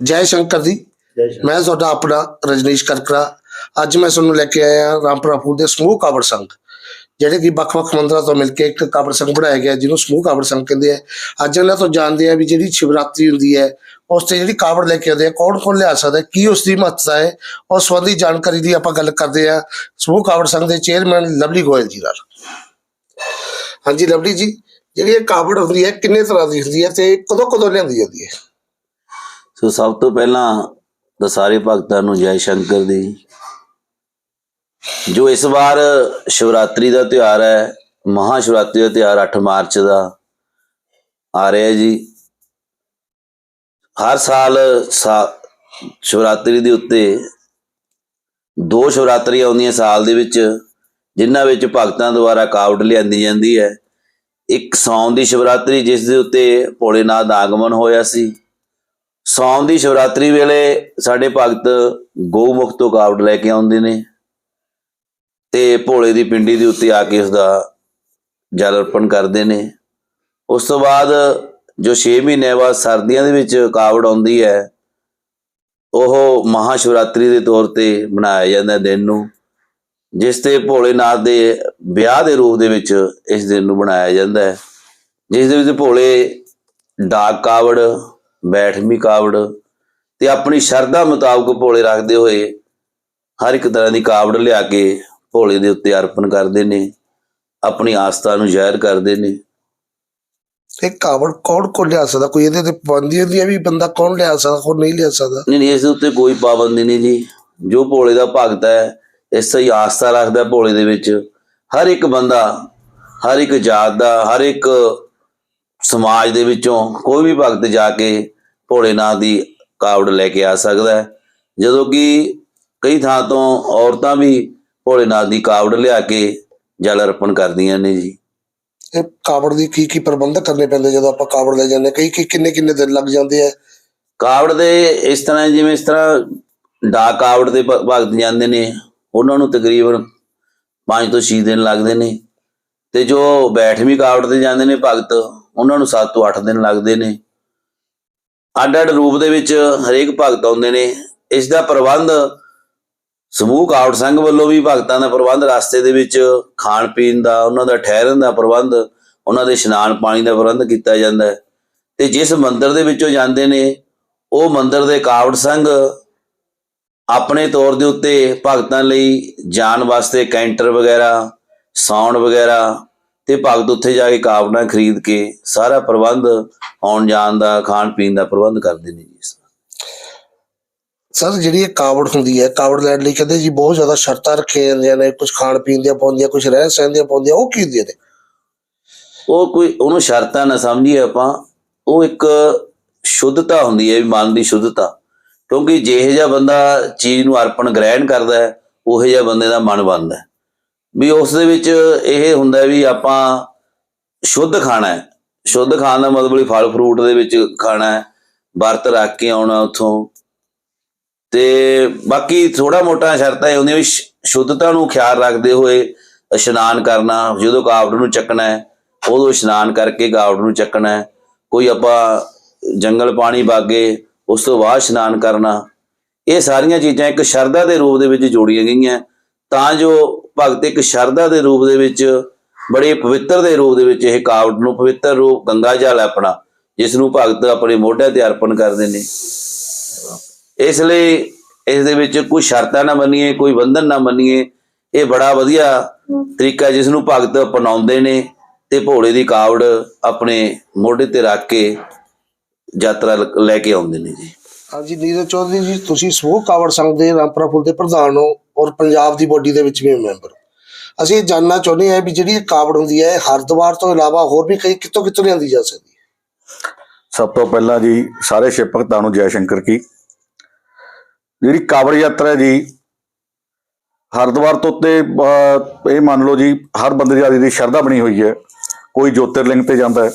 ਜੈ ਸ਼ੰਕਰ ਜੀ। ਮੈਂ ਤੁਹਾਡਾ ਆਪਣਾ ਰਜਨੀਸ਼ ਕਰਕਰਾ। ਅੱਜ ਮੈਂ ਤੁਹਾਨੂੰ ਲੈ ਕੇ ਆਇਆ ਰਾਮਪੁਰਾ ਫੂਲ ਦੇ ਸਮੂਹ ਕਾਵੜ ਸੰਘ ਜਿਹੜੇ ਕਿ ਵੱਖ-ਵੱਖ ਮੰਦਰਾਂ ਤੋਂ ਮਿਲ ਕੇ ਇੱਕ ਕਾਵੜ ਸੰਘ ਬਣਾਇਆ ਗਿਆ ਜਿਹਨੂੰ ਸਮੂਹ ਕਾਵੜ ਸੰਘ ਕਹਿੰਦੇ ਆ। ਅੱਜ ਇਹਨਾਂ ਤੋਂ ਜਾਣਦੇ ਆ ਵੀ ਜਿਹੜੀ ਸ਼ਿਵਰਾਤਰੀ ਹੁੰਦੀ ਹੈ ਉਸ ਤੇ ਜਿਹੜੀ ਕਾਵੜ ਲੈ ਕੇ ਆਉਂਦੇ ਆ ਕੌਣ ਕੌਣ ਲਿਆ ਸਕਦਾ ਕੀ ਉਸ ਦੀ ਮਹੱਤਤਾ ਹੈ ਉਸ ਸੰਬੰਧੀ ਜਾਣਕਾਰੀ ਦੀ ਆਪਾਂ ਗੱਲ ਕਰਦੇ ਆ ਸਮੂਹ ਕਾਵੜ ਸੰਘ ਦੇ ਚੇਅਰਮੈਨ ਲਵਲੀ ਗੋਇਲ ਜੀ ਨਾਲ। ਹਾਂਜੀ ਲਵਲੀ ਜੀ ਜਿਹੜੀ ਇਹ ਕਾਵੜ ਹੁੰਦੀ ਹੈ ਕਿੰਨੇ ਤਰ੍ਹਾਂ ਦੀ ਹੁੰਦੀ ਹੈ ਤੇ ਕਦੋਂ ਕਦੋਂ ਲਿਆਂਦੀ ਜਾਂਦੀ ਹੈ? ਸੋ ਸਭ ਤੋਂ ਪਹਿਲਾਂ ਤਾਂ ਸਾਰੇ ਭਗਤਾਂ ਨੂੰ ਜੈ ਸ਼ੰਕਰ ਦੀ। ਜੋ ਇਸ ਵਾਰ ਸ਼ਿਵਰਾਤਰੀ ਦਾ ਤਿਉਹਾਰ ਹੈ ਮਹਾ ਸ਼ਿਵਰਾਤਰੀ ਦਾ ਤਿਉਹਾਰ 8 ਮਾਰਚ ਦਾ ਆ ਰਿਹਾ ਜੀ। ਹਰ ਸਾਲ ਸਾ- ਸ਼ਿਵਰਾਤਰੀ ਦੇ ਉੱਤੇ ਦੋ ਸ਼ਿਵਰਾਤਰੀ ਆਉਂਦੀਆਂ ਸਾਲ ਦੇ ਵਿੱਚ, ਜਿਨ੍ਹਾਂ ਵਿੱਚ ਭਗਤਾਂ ਦੁਆਰਾ ਕਾਵੜ ਲਿਆਂਦੀ ਜਾਂਦੀ ਹੈ। ਇੱਕ ਸੌਣ ਦੀ ਸ਼ਿਵਰਾਤਰੀ, ਜਿਸ ਦੇ ਉੱਤੇ ਭੋਲੇਨਾਥ ਦਾ ਆਗਮਨ ਹੋਇਆ ਸੀ। ਸੌਣ ਦੀ ਸ਼ਿਵਰਾਤਰੀ ਵੇਲੇ ਸਾਡੇ ਭਗਤ ਗਊਮੁਖ ਤੋਂ ਕਾਵੜ ਲੈ ਕੇ ਆਉਂਦੇ ਨੇ ਤੇ ਭੋਲੇ ਦੀ ਪਿੰਡੀ ਦੇ ਉੱਤੇ ਆ ਕੇ ਉਸ ਦਾ ਜਲ ਅਰਪਣ ਕਰਦੇ ਨੇ। ਉਸ ਤੋਂ ਬਾਅਦ ਜੋ 6 ਮਹੀਨੇ ਬਾਅਦ ਸਰਦੀਆਂ ਦੇ ਵਿੱਚ ਕਾਵੜ ਆਉਂਦੀ ਹੈ, ਉਹ ਮਹਾ ਸ਼ਿਵਰਾਤਰੀ ਦੇ ਤੌਰ ਤੇ ਮਨਾਇਆ ਜਾਂਦਾ ਦਿਨ ਨੂੰ, ਜਿਸ ਤੇ ਭੋਲੇਨਾਥ ਦੇ ਵਿਆਹ ਦੇ ਰੂਪ ਦੇ ਵਿੱਚ ਇਸ ਦਿਨ ਨੂੰ ਬਣਾਇਆ ਜਾਂਦਾ ਹੈ। ਜਿਸ ਦੇ ਵਿੱਚ ਭੋਲੇ ਡਾਕ ਕਾਵੜ ਬੈਠਵੀਂ ਕਾਵੜ ਤੇ ਆਪਣੀ ਸ਼ਰਧਾ ਮੁਤਾਬਕ ਭੋਲੇ ਰੱਖਦੇ ਹੋਏ ਹਰ ਇੱਕ ਤਰ੍ਹਾਂ ਦੀ ਕਾਵੜ ਲਿਆ ਕੇ ਭੋਲੇ ਦੇ ਉੱਤੇ ਅਰਪਣ ਕਰਦੇ ਨੇ ਆਪਣੀ ਆਸਥਾ ਨੂੰ ਜ਼ਾਹਿਰ ਕਰਦੇ ਨੇ। ਇਹ ਕਾਵੜ ਕੌਣ ਕੌਣ ਲਿਆ ਸਕਦਾ? ਕੋਈ ਇਹਦੇ ਤੇ ਪਾਬੰਦੀ ਹੁੰਦੀ ਹੈ ਵੀ ਬੰਦਾ ਕੌਣ ਲਿਆ ਸਕਦਾ ਕੌਣ ਨਹੀਂ ਲਿਆ ਸਕਦਾ? ਨਹੀਂ ਨਹੀਂ ਇਸ ਦੇ ਉੱਤੇ ਕੋਈ ਪਾਬੰਦੀ ਨਹੀਂ ਜੀ। ਜੋ ਭੋਲੇ ਦਾ ਭਗਤ ਹੈ ਇਸ ਹੀ ਆਸਥਾ ਰੱਖਦਾ ਭੋਲੇ ਦੇ ਵਿੱਚ। ਹਰ ਇੱਕ ਬੰਦਾ ਹਰ ਇੱਕ ਜਾਤ ਦਾ ਹਰ ਇੱਕ ਸਮਾਜ ਦੇ ਵਿੱਚੋਂ ਕੋਈ ਵੀ ਭਗਤ ਜਾ ਕੇ ਭੋਲੇਨਾਥ ਦੀ ਕਾਵੜ ਲੈ ਕੇ ਆ ਸਕਦਾ ਹੈ। ਜਦੋਂ ਕਿ ਕਈ ਥਾਂ ਤੋਂ ਔਰਤਾਂ ਵੀ ਭੋਲੇਨਾਥ ਦੀ ਕਾਵੜ ਲਿਆ ਕੇ ਜਲ ਅਰਪਣ ਕਰਦੀਆਂ ਨੇ ਜੀ। ਇਹ ਕਾਵੜ ਦੀ ਕੀ ਕੀ ਪ੍ਰਬੰਧ ਕਰਨੇ ਪੈਂਦੇ ਜਦੋਂ ਆਪਾਂ ਕਾਵੜ ਲੈ ਜਾਂਦੇ? ਕਈ ਕਈ ਕਿੰਨੇ ਕਿੰਨੇ ਦਿਨ ਲੱਗ ਜਾਂਦੇ ਆ? ਕਾਵੜ ਦੇ ਇਸ ਤਰ੍ਹਾਂ ਜਿਵੇਂ ਇਸ ਤਰ੍ਹਾਂ ਡਾਕ ਕਾਵੜ ਦੇ ਭਗਤ ਜਾਂਦੇ ਨੇ ਉਹਨਾਂ ਨੂੰ ਤਕਰੀਬਨ 5 ਤੋਂ 6 ਦਿਨ ਲੱਗਦੇ ਨੇ। ਤੇ ਜੋ ਬੈਠਵੀਂ ਕਾਵੜ ਤੇ ਜਾਂਦੇ ਨੇ ਭਗਤ ਉਹਨਾਂ ਨੂੰ 7 ਤੋਂ 8 ਦਿਨ ਲੱਗਦੇ ਨੇ। ਅੱਡ ਅੱਡ ਰੂਪ ਦੇ ਵਿੱਚ ਹਰੇਕ ਭਗਤ ਆਉਂਦੇ ਨੇ। ਇਸ ਦਾ ਪ੍ਰਬੰਧ ਸਮੂਹ ਕਾਵੜ ਸੰਘ ਵੱਲੋਂ ਵੀ ਭਗਤਾਂ ਦਾ ਪ੍ਰਬੰਧ, ਰਸਤੇ ਦੇ ਵਿੱਚ ਖਾਣ ਪੀਣ ਦਾ, ਉਹਨਾਂ ਦਾ ਠਹਿਰਨ ਦਾ ਪ੍ਰਬੰਧ, ਉਹਨਾਂ ਦੇ ਇਸ਼ਨਾਨ ਪਾਣੀ ਦਾ ਪ੍ਰਬੰਧ ਕੀਤਾ ਜਾਂਦਾ ਹੈ। ਤੇ ਜਿਸ ਮੰਦਿਰ ਦੇ ਵਿੱਚੋਂ ਜਾਂਦੇ ਨੇ, ਉਹ ਮੰਦਿਰ ਦੇ ਕਾਵੜ ਸੰਘ ਆਪਣੇ ਤੌਰ ਦੇ ਉੱਤੇ ਭਗਤਾਂ ਲਈ ਜਾਣ ਵਾਸਤੇ ਕੈਂਟਰ ਵਗੈਰਾ ਸਾਊਂਡ ਵਗੈਰਾ ਤੇ ਭਗਤ ਉੱਥੇ ਜਾ ਕੇ ਕਾਵੜਾਂ ਖਰੀਦ ਕੇ ਸਾਰਾ ਪ੍ਰਬੰਧ ਆਉਣ ਜਾਣ ਦਾ ਖਾਣ ਪੀਣ ਦਾ ਪ੍ਰਬੰਧ ਕਰਦੇ ਨੇ ਜੀ। ਸਰ ਜਿਹੜੀ ਇਹ ਕਾਵੜ ਹੁੰਦੀ ਹੈ ਕਾਵੜ ਲੈਣ ਲਈ ਕਹਿੰਦੇ ਜੀ ਬਹੁਤ ਜ਼ਿਆਦਾ ਸ਼ਰਤਾਂ ਰੱਖੀਆਂ ਜਾਂਦੀਆਂ ਨੇ ਕੁਝ ਖਾਣ ਪੀਣ ਦੀਆਂ ਪਾਉਂਦੀਆਂ ਕੁਝ ਰਹਿਣ ਸਹਿਣ ਦੀਆਂ ਪਾਉਂਦੀਆਂ ਉਹ ਕੀ ਹੁੰਦੀਆਂ ਨੇ? ਉਹ ਕੋਈ ਉਹਨੂੰ ਸ਼ਰਤਾਂ ਨਾ ਸਮਝੀਏ ਆਪਾਂ ਉਹ ਇੱਕ ਸ਼ੁੱਧਤਾ ਹੁੰਦੀ ਹੈ ਵੀ ਮਨ ਦੀ ਸ਼ੁੱਧਤਾ। ਕਿਉਂਕਿ ਜਿਹੇ ਜਿਹਾ ਬੰਦਾ ਚੀਜ਼ ਨੂੰ ਅਰਪਣ ਗ੍ਰਹਿਣ ਕਰਦਾ ਹੈ ਉਹੇ ਜਿਹਾ ਬੰਦੇ ਦਾ ਮਨ ਬਣਦਾ ਹੈ। ਵੀ ਉਸ ਦੇ ਵਿੱਚ ਇਹ ਹੁੰਦਾ ਵੀ ਆਪਾਂ ਸ਼ੁੱਧ ਖਾਣਾ ਹੈ। ਸ਼ੁੱਧ ਖਾਣ ਦਾ ਮਤਲਬ ਵੀ ਫਲ ਫਰੂਟ ਦੇ ਵਿੱਚ ਖਾਣਾ ਹੈ। ਵਰਤ ਰੱਖ ਕੇ ਆਉਣਾ ਉੱਥੋਂ। ਤੇ ਬਾਕੀ ਥੋੜਾ ਮੋਟਾ ਸ਼ਰਤਾਂ ਇਹ ਹੁੰਦੀਆਂ ਵੀ ਸ਼- ਸ਼ੁੱਧਤਾ ਨੂੰ ਖਿਆਲ ਰੱਖਦੇ ਹੋਏ ਇਸ਼ਨਾਨ ਕਰਨਾ, ਜਦੋਂ ਕਾਵੜ ਨੂੰ ਚੱਕਣਾ ਹੈ, ਉਦੋਂ ਇਸ਼ਨਾਨ ਕਰਕੇ ਕਾਵੜ ਨੂੰ ਚੱਕਣਾ ਹੈ। ਕੋਈ ਆਪਾਂ ਜੰਗਲ ਪਾਣੀ ਬਾਗੇ ਉਸ ਤੋਂ ਬਾਅਦ ਇਸ਼ਨਾਨ ਕਰਨਾ। ਇਹ ਸਾਰੀਆਂ ਚੀਜ਼ਾਂ ਇੱਕ ਸ਼ਰਧਾ ਦੇ ਰੂਪ ਦੇ ਵਿੱਚ ਜੋੜੀਆਂ ਗਈਆਂ। ਤਾਂ ਜੋ ਭਗਤ ਇੱਕ ਸ਼ਰਧਾ ਦੇ ਰੂਪ ਦੇ ਵਿੱਚ, ਬੜੇ ਪਵਿੱਤਰ ਦੇ ਰੂਪ ਦੇ ਵਿੱਚ ਇਹ ਕਾਵੜ ਨੂੰ ਪਵਿੱਤਰ ਰੂਪ, ਗੰਗਾ ਜਲ ਹੈ ਆਪਣਾ, ਜਿਸ ਨੂੰ ਭਗਤ ਆਪਣੇ ਮੋਢਿਆਂ ਤੇ ਅਰਪਣ ਕਰਦੇ ਨੇ। ਇਸ ਲਈ ਇਸ ਦੇ ਵਿੱਚ ਕੋਈ ਸ਼ਰਤਾਂ ਨਾ ਮੰਨੀਏ, ਕੋਈ ਬੰਧਨ ਨਾ ਮੰਨੀਏ, ਇਹ ਬੜਾ ਵਧੀਆ ਤਰੀਕਾ ਜਿਸ ਨੂੰ ਭਗਤ ਅਪਣਾਉਂਦੇ ਨੇ ਤੇ ਭੋਲੇ ਦੀ ਕਾਵੜ ਆਪਣੇ ਮੋਢੇ ਤੇ ਰੱਖ ਕੇ ਯਾਤਰਾ ਲੈ ਕੇ ਆਉਂਦੇ ਨੇ ਜੀ। ਹਾਂਜੀ, ਨੀਰਜ ਚੌਧਰੀ ਜੀ, ਤੁਸੀਂ ਸਮੂਹ ਕਾਵੜ ਸੰਘ ਦੇ ਰਾਮਪੁਰਾ ਫੂਲ ਦੇ ਪ੍ਰਧਾਨ ਹੋ। ਔਰ ਪੰਜਾਬ ਦੀ ਬੋਡੀ ਦੇ ਵਿੱਚ ਵੀ ਮੈਂਬਰ ਅਸੀਂ ਇਹ ਜਾਨਣਾ ਚਾਹੁੰਦੇ ਹਾਂ ਵੀ ਜਿਹੜੀ ਇਹ ਕਾਵੜ ਹੁੰਦੀ ਹੈ ਇਹ ਹਰਿਦੁਆਰ ਤੋਂ ਇਲਾਵਾ ਹੋਰ ਵੀ ਕਈ ਕਿੱਥੋਂ ਕਿੱਥੋਂ ਲਿਆਂਦੀ ਜਾ ਸਕਦੀ ਹੈ? ਸਭ ਤੋਂ ਪਹਿਲਾਂ ਜੀ ਸਾਰੇ ਸ਼ਿਵ ਭਗਤਾਂ ਨੂੰ ਜੈ ਸ਼ੰਕਰ ਕੀ। ਜਿਹੜੀ ਕਾਵੜ ਯਾਤਰਾ ਜੀ ਹਰਿਦੁਆਰ ਤੋਂ ਤੇ ਅਹ, ਇਹ ਮੰਨ ਲਓ ਜੀ ਹਰ ਬੰਦੇ ਦੀ ਆਪਦੀ ਦੀ ਸ਼ਰਧਾ ਬਣੀ ਹੋਈ ਹੈ। ਕੋਈ ਜੋਤਿਰਲਿੰਗ ਤੇ ਜਾਂਦਾ ਹੈ।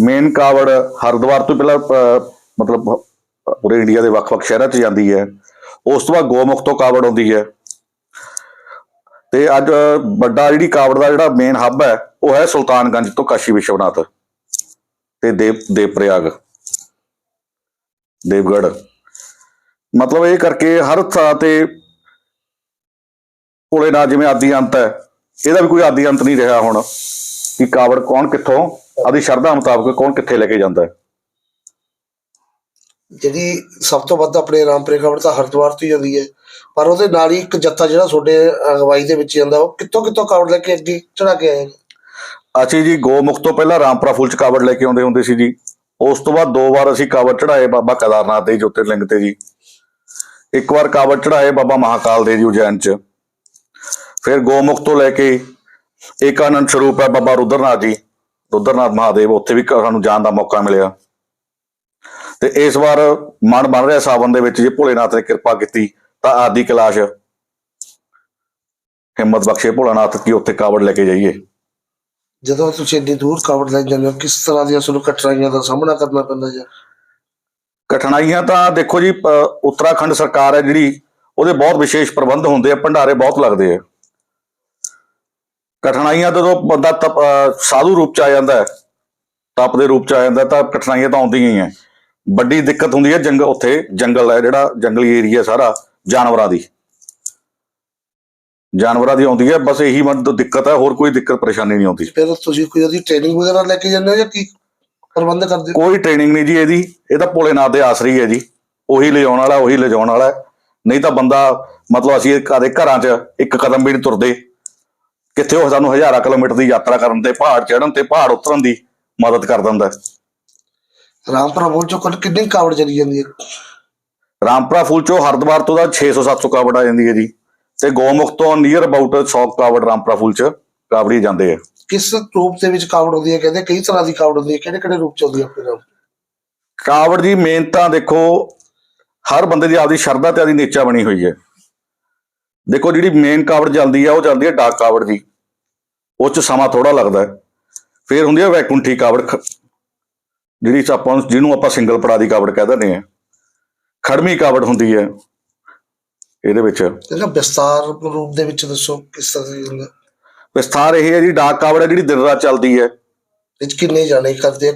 ਮੇਨ ਕਾਵੜ ਹਰਿਦੁਆਰ ਤੋਂ ਪਹਿਲਾਂ ਮਤਲਬ ਪੂਰੇ ਇੰਡੀਆ ਦੇ ਵੱਖ-ਵੱਖ ਸ਼ਹਿਰਾਂ 'ਚ ਜਾਂਦੀ ਹੈ। ਉਸ ਤੋਂ ਬਾਅਦ ਗੋਮੁਖ ਤੋਂ ਕਾਵੜ ਆਉਂਦੀ ਹੈ। ਤੇ ਅੱਜ ਵੱਡਾ ਜਿਹੜੀ ਕਾਵੜ ਦਾ ਜਿਹੜਾ ਮੇਨ ਹੱਬ ਹੈ, ਉਹ ਹੈ ਸੁਲਤਾਨਗੰਜ ਤੋਂ ਕਾਸ਼ੀ ਵਿਸ਼ਵਨਾਥ ਤੇ ਦੇਵ ਦੇਵ ਪ੍ਰਯਾਗ ਦੇਵਗੜ੍ਹ। ਮਤਲਬ ਇਹ ਕਰਕੇ ਹਰ ਥਾਂ ਤੇ ਕੋਲੇ ਨਾ ਜਿਵੇਂ ਆਦੀ ਅੰਤ ਹੈ, ਇਹਦਾ ਵੀ ਕੋਈ ਆਦੀ ਅੰਤ ਨਹੀਂ ਰਿਹਾ ਹੁਣ, ਕਿ ਕਾਵੜ ਕੌਣ ਕਿੱਥੋਂ, ਆਦੀ ਸ਼ਰਧਾ ਮੁਤਾਬਕ ਕੌਣ ਕਿੱਥੇ ਲੈ ਕੇ ਜਾਂਦਾ ਹੈ। ਜਿਹੜੀ ਸਭ ਤੋਂ ਵੱਧ ਆਪਣੇ ਰਾਮਪੁਰੇ ਕਾਵੜ ਹਰਿਦੁਆਰ ਤੋਂ ਹੀ ਜਾਂਦੀ ਹੈ। ਪਰ ਉਹਦੇ ਨਾਲ ਹੀ ਇੱਕ ਜੱਥਾ ਜਿਹੜਾ ਤੁਹਾਡੇ ਅਗਵਾਈ ਦੇ ਵਿੱਚ ਜਾਂਦਾ, ਉਹ ਕਿੱਥੋਂ ਕਿੱਥੋਂ ਕਾਵੜ ਲੈ ਕੇ ਅੱਗੇ ਚੜਾ ਕੇ ਆਏ ਅਸੀਂ ਜੀ ਗੋਮੁਖ ਤੋਂ ਪਹਿਲਾਂ ਰਾਮਪੁਰਾ ਫੁੱਲ ਚ ਕਾਵੜ ਲੈ ਕੇ ਆਉਂਦੇ ਹੁੰਦੇ ਸੀ ਜੀ। ਉਸ ਤੋਂ ਬਾਅਦ ਦੋ ਵਾਰ ਅਸੀਂ ਕਾਵੜ ਚੜਾਏ ਬਾਬਾ ਕੇਦਾਰਨਾਥ ਦੇ ਜੋਤਿਰਲਿੰਗ ਤੇ ਜੀ। ਇੱਕ ਵਾਰ ਕਾਵੜ ਚੜਾਏ ਬਾਬਾ ਮਹਾਕਾਲ ਦੇ ਜੀ ਉਜੈਨ ਚ। ਫਿਰ ਗੋਮੁਖ ਤੋਂ ਲੈ ਕੇ ਏਕਾਨੰਦ ਸਰੂਪ ਹੈ ਬਾਬਾ ਰੁਦਰਨਾਥ ਜੀ। ਰੁਦਰਨਾਥ ਮਹਾਦੇਵ, ਉੱਥੇ ਵੀ ਸਾਨੂੰ ਜਾਣ ਦਾ ਮੌਕਾ ਮਿਲਿਆ। ਤੇ ਇਸ ਵਾਰ ਮਨ ਬਣ ਰਿਹਾ ਸਾਵਨ ਦੇ ਵਿੱਚ ਜੇ ਭੋਲੇਨਾਥ ਨੇ ਕਿਰਪਾ ਕੀਤੀ ਤਾਂ ਆਦੀ ਕੈਲਾਸ਼ ਹਿੰਮਤ ਬਖਸ਼ੇ ਭੋਲਾਨਾਥ ਕੀ ਉੱਥੇ ਕਾਵੜ ਲੈ ਕੇ ਜਾਈਏ। ਜਦੋਂ ਤੁਸੀਂ ਇੰਨੀ ਦੂਰ ਕਾਵੜ ਲੈ ਜਾਂਦੇ ਹੋ ਕਿਸ ਤਰ੍ਹਾਂ ਦੀਆਂ ਤੁਹਾਨੂੰ ਕਠਿਨਾਈਆਂ ਦਾ ਸਾਹਮਣਾ ਕਰਨਾ ਪੈਂਦਾ ਜੀ? ਕਠਿਨਾਈਆਂ ਤਾਂ ਦੇਖੋ ਜੀ ਉੱਤਰਾਖੰਡ ਸਰਕਾਰ ਹੈ ਜਿਹੜੀ ਉਹਦੇ ਬਹੁਤ ਵਿਸ਼ੇਸ਼ ਪ੍ਰਬੰਧ ਹੁੰਦੇ ਆ ਭੰਡਾਰੇ ਬਹੁਤ ਲੱਗਦੇ ਆ। ਕਠਿਨਾਈਆਂ ਜਦੋਂ ਬੰਦਾ ਸਾਧੂ ਰੂਪ ਚ ਆ ਜਾਂਦਾ ਹੈ ਤਪ ਦੇ ਰੂਪ ਚ ਆ ਜਾਂਦਾ ਤਾਂ ਕਠਿਨਾਈਆਂ ਤਾਂ ਆਉਂਦੀਆਂ ਹੀ ਆ। ਵੱਡੀ ਦਿੱਕਤ ਹੁੰਦੀ ਹੈ ਜੰਗ ਉੱਥੇ ਜੰਗਲ ਹੈ ਜਿਹੜਾ ਜੰਗਲੀ ਏਰੀਆ ਸਾਰਾ ਜਾਨਵਰਾਂ ਦੀ। ਜਾਨਵਰਾਂ ਦੀ ਆਉਂਦੀ ਹੈ ਬਸ ਇਹੀ ਮਨ ਦਿੱਕਤ ਹੈ ਹੋਰ ਕੋਈ ਦਿੱਕਤ ਪਰੇਸ਼ਾਨੀ ਨਹੀਂ ਆਉਂਦੀ। ਫਿਰ ਤੁਸੀਂ ਕੋਈ ਉਹਦੀ ਟ੍ਰੇਨਿੰਗ ਵਗੈਰਾ ਲੈ ਕੇ ਜਾਂਦੇ ਹੋ ਜਾਂ ਕੀ ਪ੍ਰਬੰਧ ਕਰਦੇ ਹੋ? ਕੋਈ ਟ੍ਰੇਨਿੰਗ ਨਹੀਂ ਜੀ ਇਹਦੀ ਇਹ ਤਾਂ ਭੋਲੇਨਾਥ ਦੇ ਆਸਰੀ ਹੈ ਜੀ। ਉਹੀ ਲਿਜਾਉਣ ਵਾਲਾ ਉਹੀ ਲਿਜਾਉਣ ਵਾਲਾ। ਨਹੀਂ ਤਾਂ ਬੰਦਾ ਮਤਲਬ ਅਸੀਂ ਕਦੇ ਘਰਾਂ 'ਚ ਇੱਕ ਕਦਮ ਵੀ ਨਹੀਂ ਤੁਰਦੇ। ਕਿੱਥੇ ਉਹ ਸਾਨੂੰ ਹਜ਼ਾਰਾਂ ਕਿਲੋਮੀਟਰ ਦੀ ਯਾਤਰਾ ਕਰਨ ਤੇ ਪਹਾੜ ਚੜ੍ਹਨ ਤੇ ਪਹਾੜ ਉਤਰਨ ਦੀ ਮਦਦ ਕਰ ਦਿੰਦਾ। ਰਾਮਪੁਰਾ ਬੋਲ ਚੋਂ ਕੁੱਲ ਕਿੰਨੀ ਕਾਵੜ ਚਲੀ ਜਾਂਦੀ ਹੈ? ਰਾਮਪੁਰਾ ਫੁੱਲ ਚੋਂ ਹਰਿਦੁਆਰ ਤੋਂ ਦਾ 600 700 ਕਾਵੜ ਆ ਜਾਂਦੀ ਹੈ ਜੀ। ਤੇ ਗੋਮੁਖ ਤੋਂ ਨੀਅਰ ਅਬਾਊਟ 100 ਕਾਵੜ ਰਾਮਪੁਰਾ ਫੁੱਲ ਚ ਕਾਵੜੀ ਜਾਂਦੇ ਆ। ਕਿਸ ਰੂਪ ਦੇ ਵਿੱਚ ਕਾਵੜ ਹੁੰਦੀ ਹੈ? ਕਹਿੰਦੇ ਕਈ ਤਰ੍ਹਾਂ ਦੀ ਕਾਵੜ ਹੁੰਦੀ ਹੈ। ਕਿਹੜੇ ਕਿਹੜੇ ਰੂਪ ਚ ਹੁੰਦੀ ਹੈ ਆਪਣੇ ਕਾਵੜ ਦੀ ਮੇਨ ਤਾਂ ਦੇਖੋ ਹਰ ਬੰਦੇ ਦੀ ਆਪਦੀ ਸ਼ਰਧਾ ਤੇ ਆਪਦੀ ਨੇਚਾ ਬਣੀ ਹੋਈ ਹੈ। ਦੇਖੋ ਜਿਹੜੀ ਮੇਨ ਕਾਵੜ ਜਾਂਦੀ ਹੈ ਉਹ ਜਾਂਦੀ ਹੈ ਡਾਕ ਕਾਵੜ ਦੀ। ਉਹ ਚ ਸਮਾਂ ਥੋੜਾ ਲੱਗਦਾ ਫਿਰ ਹੁੰਦੀ ਹੈ ਵੈਕੁੰਠੀ ਕਾਵੜ ਜਿਹੜੀ ਆਪਾਂ ਜਿਹਨੂੰ ਆਪਾਂ ਸਿੰਗਲ ਪੜਾ ਦੀ ਕਾਵੜ ਕਹਿ ਦਿੰਦੇ ਆ ਖੜਮੀ ਕਾਵੜ ਹੁੰਦੀ ਹੈ ਇਹਦੇ ਵਿੱਚ। ਇਹਦਾ ਵਿਸਤਾਰ ਰੂਪ ਦੇ ਵਿੱਚ ਦੱਸੋ ਕਿਸ ਤਰ੍ਹਾਂ ਦੀ ਹੁੰਦਾ ਵਿਸਥਾਰ ਇਹ ਹੈ ਜੀ ਡਾਕ ਕਾਵੜ ਹੈ ਜਿਹੜੀ ਦਿਨ ਰਾਤ ਚੱਲਦੀ ਹੈ। ਇਹ 'ਚ ਕਿੰਨੇ ਜਾਣੇ ਕਰਦੇ ਆ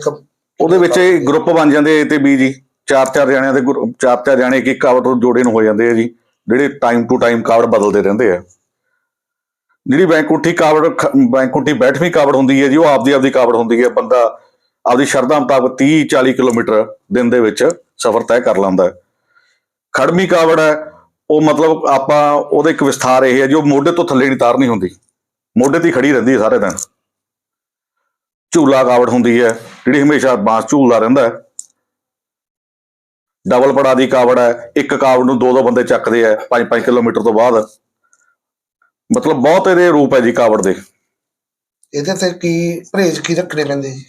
ਉਹਦੇ ਵਿੱਚ ਇਹ ਗਰੁੱਪ ਬਣ ਜਾਂਦੇ ਤੇ ਬੀ ਜੀ। ਚਾਰ ਚਾਰ ਜਣਿਆਂ ਦੇ ਚਾਰ ਚਾਰ ਜਣੇ ਇੱਕ ਇੱਕ ਕਾਵੜ ਤੋਂ ਜੋੜੇ ਨੂੰ ਹੋ ਜਾਂਦੇ ਆ ਜੀ ਜਿਹੜੇ ਟਾਈਮ ਟੂ ਟਾਈਮ ਕਾਵੜ ਬਦਲਦੇ ਰਹਿੰਦੇ ਆ। ਜਿਹੜੀ ਬੈਂਕੁੱਠੀ ਕਾਵੜ ਬੈਂਕੁੱਠੀ ਬੈਠਵੀਂ ਕਾਵੜ ਹੁੰਦੀ ਹੈ ਜੀ ਉਹ ਆਪਦੀ ਆਪਦੀ ਕਾਵੜ ਹੁੰਦੀ ਹੈ। ਬੰਦਾ ਆਪਦੀ ਸ਼ਰਧਾ ਮੁਤਾਬਕ 30 40 ਕਿਲੋਮੀਟਰ ਦਿਨ ਦੇ ਵਿੱਚ ਸਫ਼ਰ ਤੈਅ ਕਰ ਲੈਂਦਾ ਖੜਮੀ ਕਾਵੜ ਹੈ, ਉਹ ਮਤਲਬ ਆਪਾਂ ਉਹਦਾ ਇੱਕ ਵਿਸਥਾਰ ਇਹ ਹੈ ਜੋ ਮੋਢੇ ਤੋਂ ਥੱਲੇ ਨਹੀਂ ਤਾਰਨੀ ਹੁੰਦੀ। ਮੋਢੇ ਤੇ ਖੜੀ ਰਹਿੰਦੀ ਹੈ ਸਾਰੇ ਦਿਨ। ਝੂਲਾ ਕਾਵੜ ਹੁੰਦੀ ਹੈ, ਜਿਹੜੀ ਹਮੇਸ਼ਾ ਬਾਂਸ ਝੂਲਦਾ ਰਹਿੰਦਾ ਹੈ। ਡਬਲ ਪੜਾ ਦੀ ਕਾਵੜ ਹੈ, ਇੱਕ ਕਾਵੜ ਨੂੰ ਦੋ ਦੋ ਬੰਦੇ ਚੱਕਦੇ ਆ 5-5 ਕਿਲੋਮੀਟਰ ਤੋਂ ਬਾਅਦ। ਮਤਲਬ ਬਹੁਤ ਇਹਦੇ ਰੂਪ ਹੈ ਜੀ ਕਾਵੜ ਦੇ। ਇਹਦੇ ਤੇ ਕੀ ਪਰਹੇਜ਼ ਕੀ ਰੱਖਣੇ ਪੈਂਦੇ ਜੀ?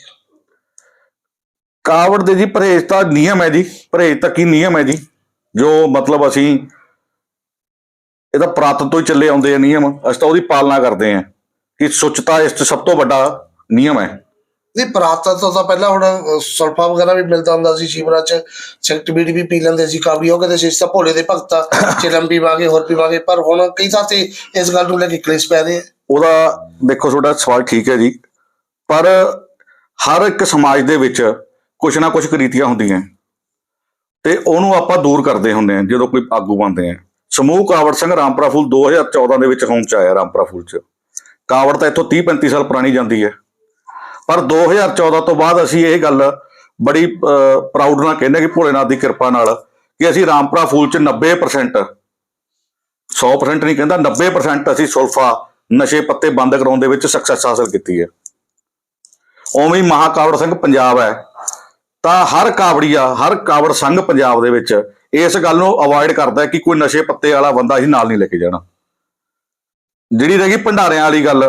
ਕਾਵੜ ਦੇ ਜੀ ਪਰਹੇਜ਼ ਤਾਂ ਨਿਯਮ ਹੈ ਜੀ ਪਰਹੇਜ਼ ਤਾਂ ਕੀ ਨਿਯਮ ਹੈ ਜੀ? ਜੋ ਮਤਲਬ ਅਸੀਂ ਇਹਦਾ ਪ੍ਰਾਤਨ ਤੋਂ ਹੀ ਚੱਲੇ ਆਉਂਦੇ ਆ ਨਿਯਮ ਅਸੀਂ ਤਾਂ ਉਹਦੀ ਪਾਲਣਾ ਕਰਦੇ ਆ ਕਿ ਸੁੱਚਤਾ ਇਸ 'ਚ ਸਭ ਤੋਂ ਵੱਡਾ ਨਿਯਮ ਹੈ। ਨਹੀਂ ਪ੍ਰਾਤਨ ਤੋਂ ਤਾਂ ਪਹਿਲਾਂ ਹੁਣ ਸੁਲਫਾ ਵਗੈਰਾ ਵੀ ਮਿਲਦਾ ਹੁੰਦਾ ਸੀ ਸ਼ਿਵਰਾ ਚ ਸਿਗਰਟ ਬੀੜੀ ਵੀ ਪੀ ਲੈਂਦੇ ਸੀ ਕਾਬਰੀ ਹੋ ਕਹਿੰਦੇ ਸੀ ਇਸ ਤਾਂ ਭੋਲੇ ਦੇ ਭਗਤਾ ਚਿਲਮ ਪੀਵਾਂਗੇ ਹੋਰ ਪੀਵਾਂਗੇ ਪਰ ਹੁਣ ਕਈ ਥਾਂ ਤੇ ਇਸ ਗੱਲ ਨੂੰ ਲੈ ਕੇ ਕਲੇਸ਼ ਪੈ ਰਹੇ ਉਹਦਾ ਦੇਖੋ ਤੁਹਾਡਾ ਸਵਾਲ ਠੀਕ ਹੈ ਜੀ ਪਰ ਹਰ ਇੱਕ ਸਮਾਜ ਦੇ ਵਿੱਚ ਕੁਛ ਨਾ ਕੁਛ ਕਰੀਤੀਆਂ ਹੁੰਦੀਆਂ। ਤੇ ਉਹਨੂੰ ਆਪਾਂ ਦੂਰ ਕਰਦੇ ਹੁੰਦੇ ਹਾਂ, ਜਦੋਂ ਕੋਈ ਆਗੂ ਬਣਦੇ ਆ ਸਮੂਹ ਕਾਵੜ ਸਿੰਘ ਰਾਮਪੁਰਾ ਫੂਲ 2014 ਦੇ ਵਿੱਚ ਹੋਂਦ ਚ ਆਇਆ ਰਾਮਪੁਰਾ ਫੂਲ ਚ। ਕਾਵੜ ਤਾਂ ਇੱਥੋਂ 30 35 ਸਾਲ ਪੁਰਾਣੀ ਜਾਂਦੀ ਹੈ। ਪਰ 2014 ਤੋਂ ਬਾਅਦ ਅਸੀਂ ਇਹ ਗੱਲ ਬੜੀ ਪ੍ਰਾਊਡ ਨਾਲ ਕਹਿੰਦੇ ਕਿ ਭੋਲੇਨਾਥ ਦੀ ਕਿਰਪਾ ਨਾਲ ਕਿ ਅਸੀਂ ਰਾਮਪੁਰਾ ਫੂਲ ਚ 90% 100% ਨਹੀਂ ਕਹਿੰਦਾ 90% ਅਸੀਂ ਸੁਲਫਾ, ਨਸ਼ੇ ਪੱਤੇ ਬੰਦ ਕਰਾਉਣ ਦੇ ਵਿੱਚ ਸਕਸੈਸ ਹਾਸਲ ਕੀਤੀ ਹੈ। ਉਵੇਂ ਹੀ ਮਹਾਕਾਵੜ ਸਿੰਘ ਪੰਜਾਬ ਹੈ। ਤਾਂ ਹਰ ਕਾਵੜੀਆ ਹਰ ਕਾਵੜ ਸੰਘ ਪੰਜਾਬ ਦੇ ਵਿੱਚ ਇਸ ਗੱਲ ਨੂੰ ਅਵੋਇਡ ਕਰਦਾ ਕਿ ਕੋਈ ਨਸ਼ੇ ਪੱਤੇ ਵਾਲਾ ਬੰਦਾ ਅਸੀਂ ਨਾਲ ਨਹੀਂ ਲੈ ਕੇ ਜਾਣਾ। ਜਿਹੜੀ ਰਹਿ ਗਈ ਭੰਡਾਰਿਆਂ ਵਾਲੀ ਗੱਲ,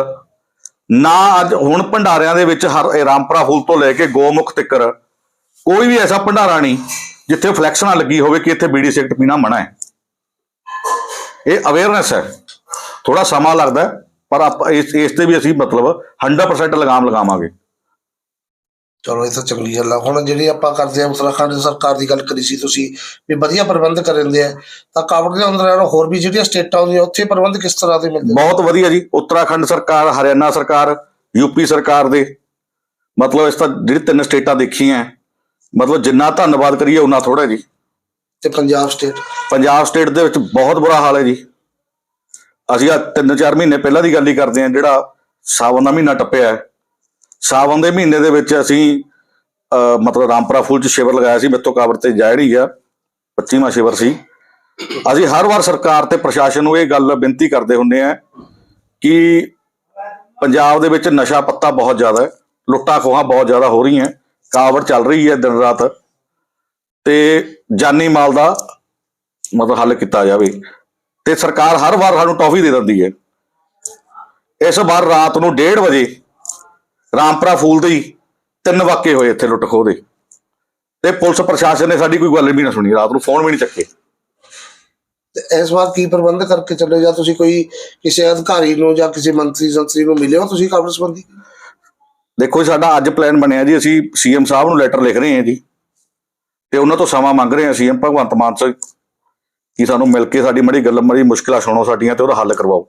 ਨਾ ਅੱਜ ਹੁਣ ਭੰਡਾਰਿਆਂ ਦੇ ਵਿੱਚ ਹਰ ਇਹ ਰਾਮਪੁਰਾ ਫੂਲ ਤੋਂ ਲੈ ਕੇ ਗੋਮੁਖ ਤਿੱਕਰ, ਕੋਈ ਵੀ ਐਸਾ ਭੰਡਾਰਾ ਨਹੀਂ ਜਿੱਥੇ ਫਲੈਕਸ ਨਾ ਲੱਗੀ ਹੋਵੇ ਕਿ ਇੱਥੇ ਬੀੜੀ ਸਿਗਰਟ ਪੀਣਾ ਮਨਾ ਹੈ। ਇਹ ਅਵੇਅਰਨੈਸ ਹੈ। ਥੋੜਾ ਸਮਾਂ ਲੱਗਦਾ ਪਰ ਆਪਾਂ ਇਸ ਇਸ ਤੇ ਵੀ ਅਸੀਂ ਮਤਲਬ 100% ਲਗਾਮ ਲਗਾਵਾਂਗੇ। ਚਲੋ ਇਹ ਤਾਂ ਚੰਗੀ ਗੱਲ ਆ। ਹੁਣ ਜਿਹੜੀ ਆਪਾਂ ਕਰਦੇ ਆ ਉੱਤਰਾਖੰਡ ਸਰਕਾਰ ਦੀ ਗੱਲ ਕਰੀ ਸੀ ਤੁਸੀਂ ਵੀ ਵਧੀਆ ਪ੍ਰਬੰਧ ਕਰਦੇ ਆ ਤਾਂ ਕਾਵੜ ਦੇ ਅੰਦਰ ਹੋਰ ਵੀ ਜਿਹੜੀਆਂ ਸਟੇਟਾਂ ਹੁੰਦੀਆਂ ਉੱਥੇ ਪ੍ਰਬੰਧ ਕਿਸ ਤਰ੍ਹਾਂ ਦੇ ਮਿਲਦੇ? ਬਹੁਤ ਵਧੀਆ ਜੀ। ਉੱਤਰਾਖੰਡ ਸਰਕਾਰ ਹਰਿਆਣਾ ਸਰਕਾਰ ਯੂਪੀ ਸਰਕਾਰ ਦੇ। ਮਤਲਬ ਇਸ ਤਾਂ ਜਿਹੜੀ ਤਿੰਨ ਸਟੇਟਾਂ ਦੇਖੀਆਂ ਮਤਲਬ ਜਿੰਨਾ ਧੰਨਵਾਦ ਕਰੀਏ ਉਨਾ ਥੋੜਾ ਜੀ। ਤੇ ਪੰਜਾਬ ਸਟੇਟ? ਪੰਜਾਬ ਸਟੇਟ ਦੇ ਵਿੱਚ ਬਹੁਤ ਬੁਰਾ ਹਾਲ ਹੈ ਜੀ। ਅਸੀਂ ਆ ਤਿੰਨ ਚਾਰ ਮਹੀਨੇ ਪਹਿਲਾਂ ਦੀ ਗੱਲ ਹੀ ਕਰਦੇ ਹਾਂ ਜਿਹੜਾ ਸਾਵਨ ਦਾ ਮਹੀਨਾ ਟੱਪਿਆ ਹੈ। ਸਾਵਨ ਦੇ ਮਹੀਨੇ ਦੇ ਵਿੱਚ ਅਸੀਂ ਅਹ, ਮਤਲਬ ਰਾਮਪੁਰਾ ਫੂਲ ਚ ਸ਼ਿਵਰ ਲਗਾਇਆ ਸੀ ਮੇਤੋਂ ਕਾਬਰ ਤੇ ਜਾਇ ਨਹੀਂ ਗਿਆ 25ਵਾਂ ਸ਼ਿਵਰ ਸੀ। ਅਸੀਂ ਹਰ ਵਾਰ ਸਰਕਾਰ ਤੇ ਪ੍ਰਸ਼ਾਸਨ ਨੂੰ ਇਹ ਗੱਲ ਬੇਨਤੀ ਕਰਦੇ ਹੁੰਦੇ ਆ ਕਿ ਪੰਜਾਬ ਦੇ ਵਿੱਚ ਨਸ਼ਾ ਪੱਤਾ ਬਹੁਤ ਜ਼ਿਆਦਾ ਹੈ ਲੁੱਟਾਂ ਖੋਹਾਂ ਬਹੁਤ ਜ਼ਿਆਦਾ ਹੋ ਰਹੀਆਂ ਕਾਵੜ ਚੱਲ ਰਹੀ ਹੈ ਦਿਨ ਰਾਤ ਤੇ ਜਾਨੀ ਮਾਲ ਦਾ ਮਤਲਬ ਹੱਲ ਕੀਤਾ ਜਾਵੇ ਤੇ ਸਰਕਾਰ ਹਰ ਵਾਰ ਸਾਨੂੰ ਟੌਫੀ ਦੇ ਦਿੰਦੀ ਹੈ। ਇਸ ਵਾਰ ਰਾਤ ਨੂੰ 1:30 ਵਜੇ ਰਾਮਪੁਰਾ ਫੂਲ ਦੇ ਤਿੰਨ ਵਾਕੇ ਹੋਏ ਇੱਥੇ ਲੁੱਟ ਖੋਹ ਦੇ। ਤੇ ਪੁਲਿਸ ਪ੍ਰਸ਼ਾਸਨ ਨੇ ਸਾਡੀ ਕੋਈ ਗੱਲ ਵੀ ਨਾ ਸੁਣੀ ਰਾਤ ਨੂੰ ਫੋਨ ਵੀ ਨਹੀਂ ਚੱਕੇ। ਤੇ ਇਸ ਵਾਰ ਕੀ ਪ੍ਰਬੰਧ ਕਰਕੇ ਚੱਲੇ ਜਾਂ ਤੁਸੀਂ ਕੋਈ ਕਿਸੇ ਅਧਿਕਾਰੀ ਨੂੰ ਜਾਂ ਕਿਸੇ ਮੰਤਰੀ ਸੰਤਰੀ ਨੂੰ ਮਿਲੇ ਹੋ ਤੁਸੀਂ ਕਾਬਲ ਸੰਬੰਧੀ? ਦੇਖੋ ਸਾਡਾ ਅੱਜ ਪਲਾਨ ਬਣਿਆ ਜੀ ਅਸੀਂ ਸੀਐਮ ਸਾਹਿਬ ਨੂੰ ਲੈਟਰ ਲਿਖ ਰਹੇ ਹਾਂ ਜੀ। ਤੇ ਉਹਨਾਂ ਤੋਂ ਸਮਾਂ ਮੰਗ ਰਹੇ ਹਾਂ ਸੀਐਮ ਭਗਵੰਤ ਮਾਨ ਸਿੰਘ ਕਿ ਸਾਨੂੰ ਮਿਲ ਕੇ ਸਾਡੀ ਮੜੀ ਗੱਲ ਮੜੀ ਮੁਸ਼ਕਲਾਂ ਸੁਣੋ ਸਾਡੀਆਂ ਤੇ ਉਹਦਾ ਹੱਲ ਕਰਵਾਓ।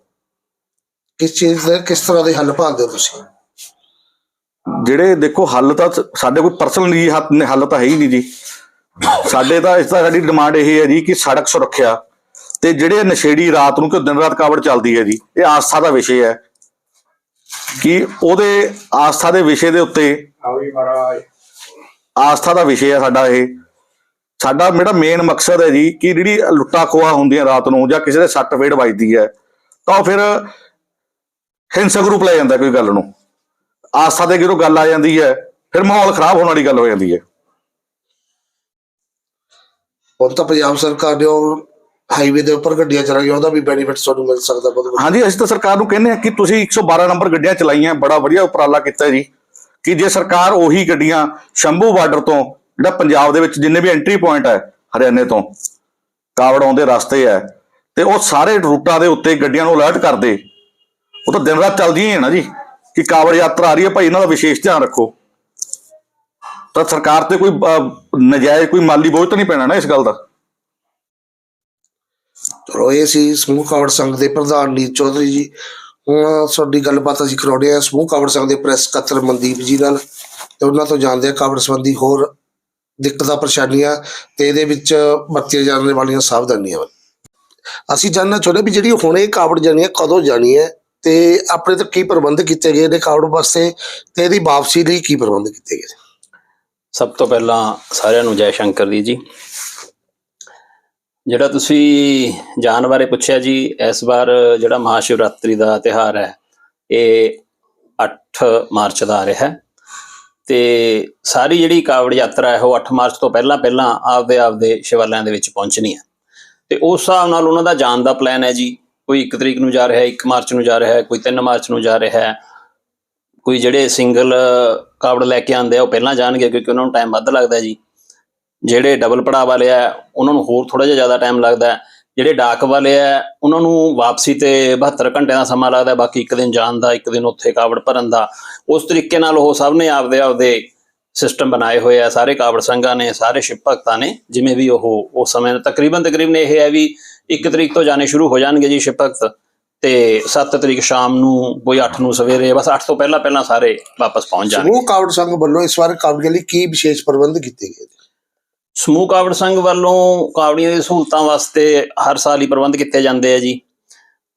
ਕਿਸ ਚੀਜ਼ ਦੇ ਕਿਸ ਤਰ੍ਹਾਂ ਦੇ ਹੱਲ ਭਾਲਦੇ ਹੋ ਤੁਸੀਂ? ਜਿਹੜੇ ਦੇਖੋ ਹੱਲ ਤਾਂ ਸਾਡੇ ਕੋਈ ਪਰਸਨਲ ਨਹੀਂ ਹੱਲ ਹੱਲ ਤਾਂ ਹੈ ਹੀ ਨਹੀਂ ਜੀ। ਸਾਡੇ ਤਾਂ ਇਸ ਤਾਂ ਸਾਡੀ ਡਿਮਾਂਡ ਇਹ ਹੈ ਜੀ ਕਿ ਸੜਕ ਸੁਰੱਖਿਆ ਤੇ ਜਿਹੜੇ ਨਸ਼ੇੜੀ ਰਾਤ ਨੂੰ ਕਿ ਦਿਨ ਰਾਤ ਕਾਵੜ ਚੱਲਦੀ ਹੈ ਜੀ ਇਹ ਆਸਥਾ ਦਾ ਵਿਸ਼ੇ ਹੈ। ਕਿ ਉਹਦੇ ਆਸਥਾ ਦੇ ਵਿਸ਼ੇ ਦੇ ਉੱਤੇ ਆਸਥਾ ਦਾ ਵਿਸ਼ੇ ਹੈ ਸਾਡਾ ਇਹ। ਸਾਡਾ ਜਿਹੜਾ ਮੇਨ ਮਕਸਦ ਹੈ ਜੀ ਕਿ ਜਿਹੜੀ ਲੁੱਟਾ ਖੋਆ ਹੁੰਦੀਆਂ ਰਾਤ ਨੂੰ ਜਾਂ ਕਿਸੇ ਦੇ ਸੱਟ ਫੇੜ ਵੱਜਦੀ ਹੈ ਤਾਂ ਫਿਰ ਹਿੰਸਕ ਰੂਪ ਲੈ ਜਾਂਦਾ ਕੋਈ ਗੱਲ ਨੂੰ। ਆਸਥਾ ਦੇ ਜਦੋਂ ਗੱਲ ਆ ਜਾਂਦੀ ਹੈ ਫਿਰ ਮਾਹੌਲ ਖਰਾਬ ਹੋਣ ਵਾਲੀ ਗੱਲ ਹੋ ਜਾਂਦੀ ਹੈ। ਹੁਣ ਤਾਂ ਪੰਜਾਬ ਸਰਕਾਰ ਨੇ ਉਹ ਹਾਈਵੇ ਦੇ ਉੱਪਰ ਗੱਡੀਆਂ ਚਲਾਈਆਂ ਉਹਦਾ ਵੀ ਬੈਨੀਫਿਟ ਤੁਹਾਨੂੰ ਮਿਲ ਸਕਦਾ ਬਹੁਤ। ਹਾਂਜੀ ਅਸੀਂ ਤਾਂ ਸਰਕਾਰ ਨੂੰ ਕਹਿੰਦੇ ਆ ਕਿ ਤੁਸੀਂ 112 ਨੰਬਰ ਗੱਡੀਆਂ ਚਲਾਈਆਂ ਬੜਾ ਵਧੀਆ ਉਪਰਾਲਾ ਕੀਤਾ ਜੀ। ਕਿ ਜੇ ਸਰਕਾਰ ਉਹੀ ਗੱਡੀਆਂ ਸ਼ੰਭੂ ਬਾਰਡਰ ਤੋਂ ਜਿਹੜਾ ਪੰਜਾਬ ਦੇ ਵਿੱਚ ਜਿੰਨੇ ਵੀ ਐਂਟਰੀ ਪੁਆਇੰਟ ਹੈ ਹਰਿਆਣੇ ਤੋਂ ਕਾਵੜ ਆਉਂਦੇ ਰਸਤੇ ਹੈ ਤੇ ਉਹ ਸਾਰੇ ਰੂਟਾਂ ਦੇ ਉੱਤੇ ਗੱਡੀਆਂ ਨੂੰ ਅਲਰਟ ਕਰਦੇ ਉਹ ਤਾਂ ਦਿਨ ਰਾਤ ਚੱਲਦੀਆਂ ਹੀ ਹੈ ਨਾ ਜੀ। ਕਿ ਕਾਵੜ ਯਾਤਰਾ ਆ ਰਹੀ ਹੈ, ਭਾਈ ਇਹਨਾਂ ਦਾ ਵਿਸ਼ੇਸ਼ ਧਿਆਨ ਰੱਖੋ। ਤਾਂ ਸਰਕਾਰ ਤੇ ਕੋਈ ਨਜਾਇਜ਼ ਕੋਈ ਮਾਲੀ ਬੋਝ ਤਾਂ ਨਹੀਂ ਪੈਣਾ ਨਾ ਇਸ ਗੱਲ ਦਾ? ਚਲੋ ਇਹ ਸੀ ਸਮੂਹ ਕਾਵੜ ਸੰਘ ਦੇ ਪ੍ਰਧਾਨ ਨੀਤ ਚੌਧਰੀ ਜੀ। ਹੁਣ ਤੁਹਾਡੀ ਗੱਲਬਾਤ ਅਸੀਂ ਕਰਾਉਂਦੇ ਹਾਂ ਸਮੂਹ ਕਾਵੜ ਸੰਘ ਦੇ ਪ੍ਰੈਸ ਸਕੱਤਰ ਮਨਦੀਪ ਜੀ ਨਾਲ। ਤੇ ਉਹਨਾਂ ਤੋਂ ਜਾਣਦੇ ਆ ਕਾਵੜ ਸੰਬੰਧੀ ਹੋਰ ਦਿੱਕਤਾਂ, ਪਰੇਸ਼ਾਨੀਆਂ ਤੇ ਇਹਦੇ ਵਿੱਚ ਵਰਤੀਆਂ ਜਾਣ ਵਾਲੀਆਂ ਸਾਵਧਾਨੀਆਂ ਅਸੀਂ ਜਾਣਨਾ ਚਾਹੁੰਦੇ ਵੀ ਜਿਹੜੀ ਹੁਣ ਇਹ ਕਾਵੜ ਜਾਣੀ ਹੈ, ਕਦੋਂ ਜਾਣੀ ਹੈ? ਤੇ ਆਪਣੇ ਤੋਂ ਕੀ ਪ੍ਰਬੰਧ ਕੀਤੇ ਗਏ ਨੇ ਕਾਵੜ ਵਾਸਤੇ ਤੇ ਇਹਦੀ ਵਾਪਸੀ ਲਈ ਕੀ ਪ੍ਰਬੰਧ ਕੀਤੇ ਗਏ ਸਭ ਤੋਂ ਪਹਿਲਾਂ ਸਾਰਿਆਂ ਨੂੰ ਜੈ ਸ਼ੰਕਰ ਦੀ ਜੀ। ਜਿਹੜਾ ਤੁਸੀਂ ਜਾਣ ਬਾਰੇ ਪੁੱਛਿਆ ਜੀ, ਇਸ ਵਾਰ ਜਿਹੜਾ ਮਹਾਸ਼ਿਵਰਾਤਰੀ ਦਾ ਤਿਹਾਰ ਹੈ, ਇਹ 8 ਮਾਰਚ ਦਾ ਆ ਰਿਹਾ ਹੈ। ਤੇ ਸਾਰੀ ਜਿਹੜੀ ਕਾਵੜ ਯਾਤਰਾ ਹੈ, ਉਹ 8 ਮਾਰਚ ਤੋਂ ਪਹਿਲਾਂ ਪਹਿਲਾਂ ਆਪਦੇ ਆਪਦੇ ਸ਼ਿਵਾਲਿਆਂ ਦੇ ਵਿੱਚ ਪਹੁੰਚਣੀ ਹੈ। ਤੇ ਉਸ ਹਿਸਾਬ ਨਾਲ ਉਹਨਾਂ ਦਾ ਜਾਣ ਦਾ ਪਲਾਨ ਹੈ ਜੀ। ਕੋਈ 1 ਤਰੀਕ ਨੂੰ ਜਾ ਰਿਹਾ ਹੈ 1 ਮਾਰਚ ਨੂੰ ਜਾ ਰਿਹਾ ਹੈ, ਕੋਈ 3 ਮਾਰਚ ਨੂੰ ਜਾ ਰਿਹਾ ਹੈ। ਕੋਈ ਜਿਹੜੇ ਸਿੰਗਲ ਕਾਵੜ ਲੈ ਕੇ ਆਉਂਦੇ ਆ, ਉਹ ਪਹਿਲਾਂ ਜਾਣਗੇ ਕਿਉਂਕਿ ਉਹਨਾਂ ਨੂੰ ਟਾਈਮ ਵੱਧ ਲੱਗਦਾ ਜੀ। ਜਿਹੜੇ ਡਬਲ ਪੜਾਅ ਵਾਲੇ ਆ, ਉਹਨਾਂ ਨੂੰ ਹੋਰ ਥੋੜਾ ਜਿਹਾ ਜ਼ਿਆਦਾ ਟਾਈਮ ਲੱਗਦਾ ਜਿਹੜੇ ਡਾਕ ਵਾਲੇ ਆ, ਉਹਨਾਂ ਨੂੰ ਵਾਪਸੀ ਤੇ 72 ਘੰਟੇ ਦਾ ਸਮਾਂ ਲੱਗਦਾ ਬਾਕੀ ਇੱਕ ਦਿਨ ਜਾਣ ਦਾ, ਇੱਕ ਦਿਨ ਉੱਥੇ ਕਾਵੜ ਭਰਨ ਦਾ। ਉਸ ਤਰੀਕੇ ਨਾਲ ਉਹ ਸਭ ਨੇ ਆਪਦੇ ਆਪਦੇ ਸਿਸਟਮ ਬਣਾਏ ਹੋਏ ਆ, ਸਾਰੇ ਕਾਵੜ ਸੰਘਾਂ ਨੇ, ਸਾਰੇ ਸ਼ਿਵ ਭਗਤਾਂ ਨੇ, ਜਿਵੇਂ ਵੀ ਉਹ, ਉਸ ਸਮੇਂ ਤਕਰੀਬਨ ਤਕਰੀਬਨ ਇਹ ਹੈ ਵੀ 1 ਤਰੀਕ ਤੋਂ ਜਾਣੇ ਸ਼ੁਰੂ ਹੋ ਜਾਣਗੇ ਜੀ ਭਗਤ ਤੇ 7 ਤਰੀਕ ਸ਼ਾਮ ਨੂੰ ਕੋਈ 8 ਨੂੰ ਸਵੇਰੇ ਬਸ 8 ਤੋਂ ਪਹਿਲਾਂ ਪਹਿਲਾਂ ਸਾਰੇ ਵਾਪਸ ਪਹੁੰਚ ਜਾਣਗੇ ਸਮੂਹ ਕਾਵੜ ਸੰਘ ਵੱਲੋਂ ਇਸ ਵਾਰ ਕਾਵੜ ਲਈ ਕੀ ਵਿਸ਼ੇਸ਼ ਪ੍ਰਬੰਧ ਕੀਤੇ ਗਏ? ਸਮੂਹ ਕਾਵੜ ਸੰਘ ਵੱਲੋਂ ਕਾਵੜੀਆਂ ਦੀ ਸਹੂਲਤਾਂ ਵਾਸਤੇ ਹਰ ਸਾਲ ਹੀ ਪ੍ਰਬੰਧ ਕੀਤੇ ਜਾਂਦੇ ਆ ਜੀ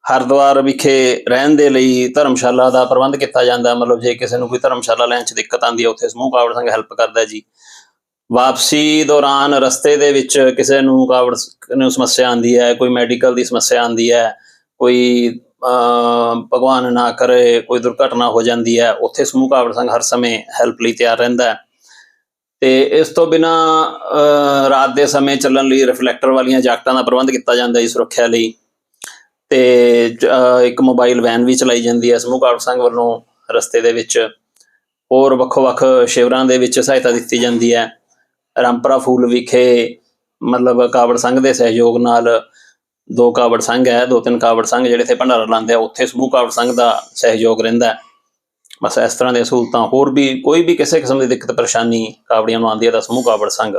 ਹਰਿਦੁਆਰ ਵਿਖੇ ਰਹਿਣ ਦੇ ਲਈ ਧਰਮਸ਼ਾਲਾ ਦਾ ਪ੍ਰਬੰਧ ਕੀਤਾ ਜਾਂਦਾ। ਮਤਲਬ ਜੇ ਕਿਸੇ ਨੂੰ ਕੋਈ ਧਰਮਸ਼ਾਲਾ ਲੈਣ 'ਚ ਦਿੱਕਤ ਆਉਂਦੀ ਹੈ ਉੱਥੇ ਸਮੂਹ ਕਾਵੜ ਸੰਘ ਹੈਲਪ ਕਰਦਾ ਜੀ ਵਾਪਸੀ ਦੌਰਾਨ ਰਸਤੇ ਦੇ ਵਿੱਚ ਕਿਸੇ ਨੂੰ ਕਾਵੜ ਨੂੰ ਸਮੱਸਿਆ ਆਉਂਦੀ ਹੈ, ਕੋਈ ਮੈਡੀਕਲ ਦੀ ਸਮੱਸਿਆ ਆਉਂਦੀ ਹੈ, ਕੋਈ ਭਗਵਾਨ ਨਾ ਕਰੇ, ਕੋਈ ਦੁਰਘਟਨਾ ਹੋ ਜਾਂਦੀ ਹੈ, ਉੱਥੇ ਸਮੂਹ ਕਾਵੜ ਸੰਘ ਹਰ ਸਮੇਂ ਹੈਲਪ ਲਈ ਤਿਆਰ ਰਹਿੰਦਾ ਹੈ। ਤੇ ਇਸ ਤੋਂ ਬਿਨਾ ਰਾਤ ਦੇ ਸਮੇਂ ਚੱਲਣ ਲਈ ਰਿਫਲੈਕਟਰ ਵਾਲੀਆਂ ਜਾਕਟਾਂ ਦਾ ਪ੍ਰਬੰਧ ਕੀਤਾ ਜਾਂਦਾ ਹੈ ਸੁਰੱਖਿਆ ਲਈ। ਤੇ ਇੱਕ ਮੋਬਾਈਲ ਵੈਨ ਵੀ ਚਲਾਈ ਜਾਂਦੀ ਹੈ ਸਮੂਹ ਕਾਵੜ ਸੰਘ ਵੱਲੋਂ ਰਸਤੇ ਦੇ ਵਿੱਚ। ਹੋਰ ਵੱਖੋ-ਵੱਖ ਸ਼ਿਵਰਾਂ ਦੇ ਵਿੱਚ ਸਹਾਇਤਾ ਦਿੱਤੀ ਜਾਂਦੀ ਹੈ। ਰਾਮਪੁਰਾ ਫੂਲ ਵਿਖੇ ਮਤਲਬ ਕਾਵੜ ਸੰਘ ਦੇ ਸਹਿਯੋਗ ਨਾਲ ਦੋ ਕਾਵੜ ਸੰਘ ਹੈ ਦੋ ਤਿੰਨ ਕਾਵੜ ਸੰਘ ਜਿਹੜੇ ਇੱਥੇ ਭੰਡਾਰਾ ਲਾਉਂਦੇ ਆ ਉੱਥੇ ਸਮੂਹ ਕਾਵੜ ਸੰਘ ਦਾ ਸਹਿਯੋਗ ਰਹਿੰਦਾ ਬਸ ਇਸ ਤਰ੍ਹਾਂ ਦੀਆਂ ਸਹੂਲਤਾਂ ਹੋਰ ਵੀ ਕੋਈ ਵੀ ਕਿਸੇ ਕਿਸਮ ਦੀ ਦਿੱਕਤ ਪਰੇਸ਼ਾਨੀ ਕਾਵੜੀਆਂ ਨੂੰ ਆਉਂਦੀ ਹੈ ਤਾਂ ਸਮੂਹ ਕਾਵੜ ਸੰਘ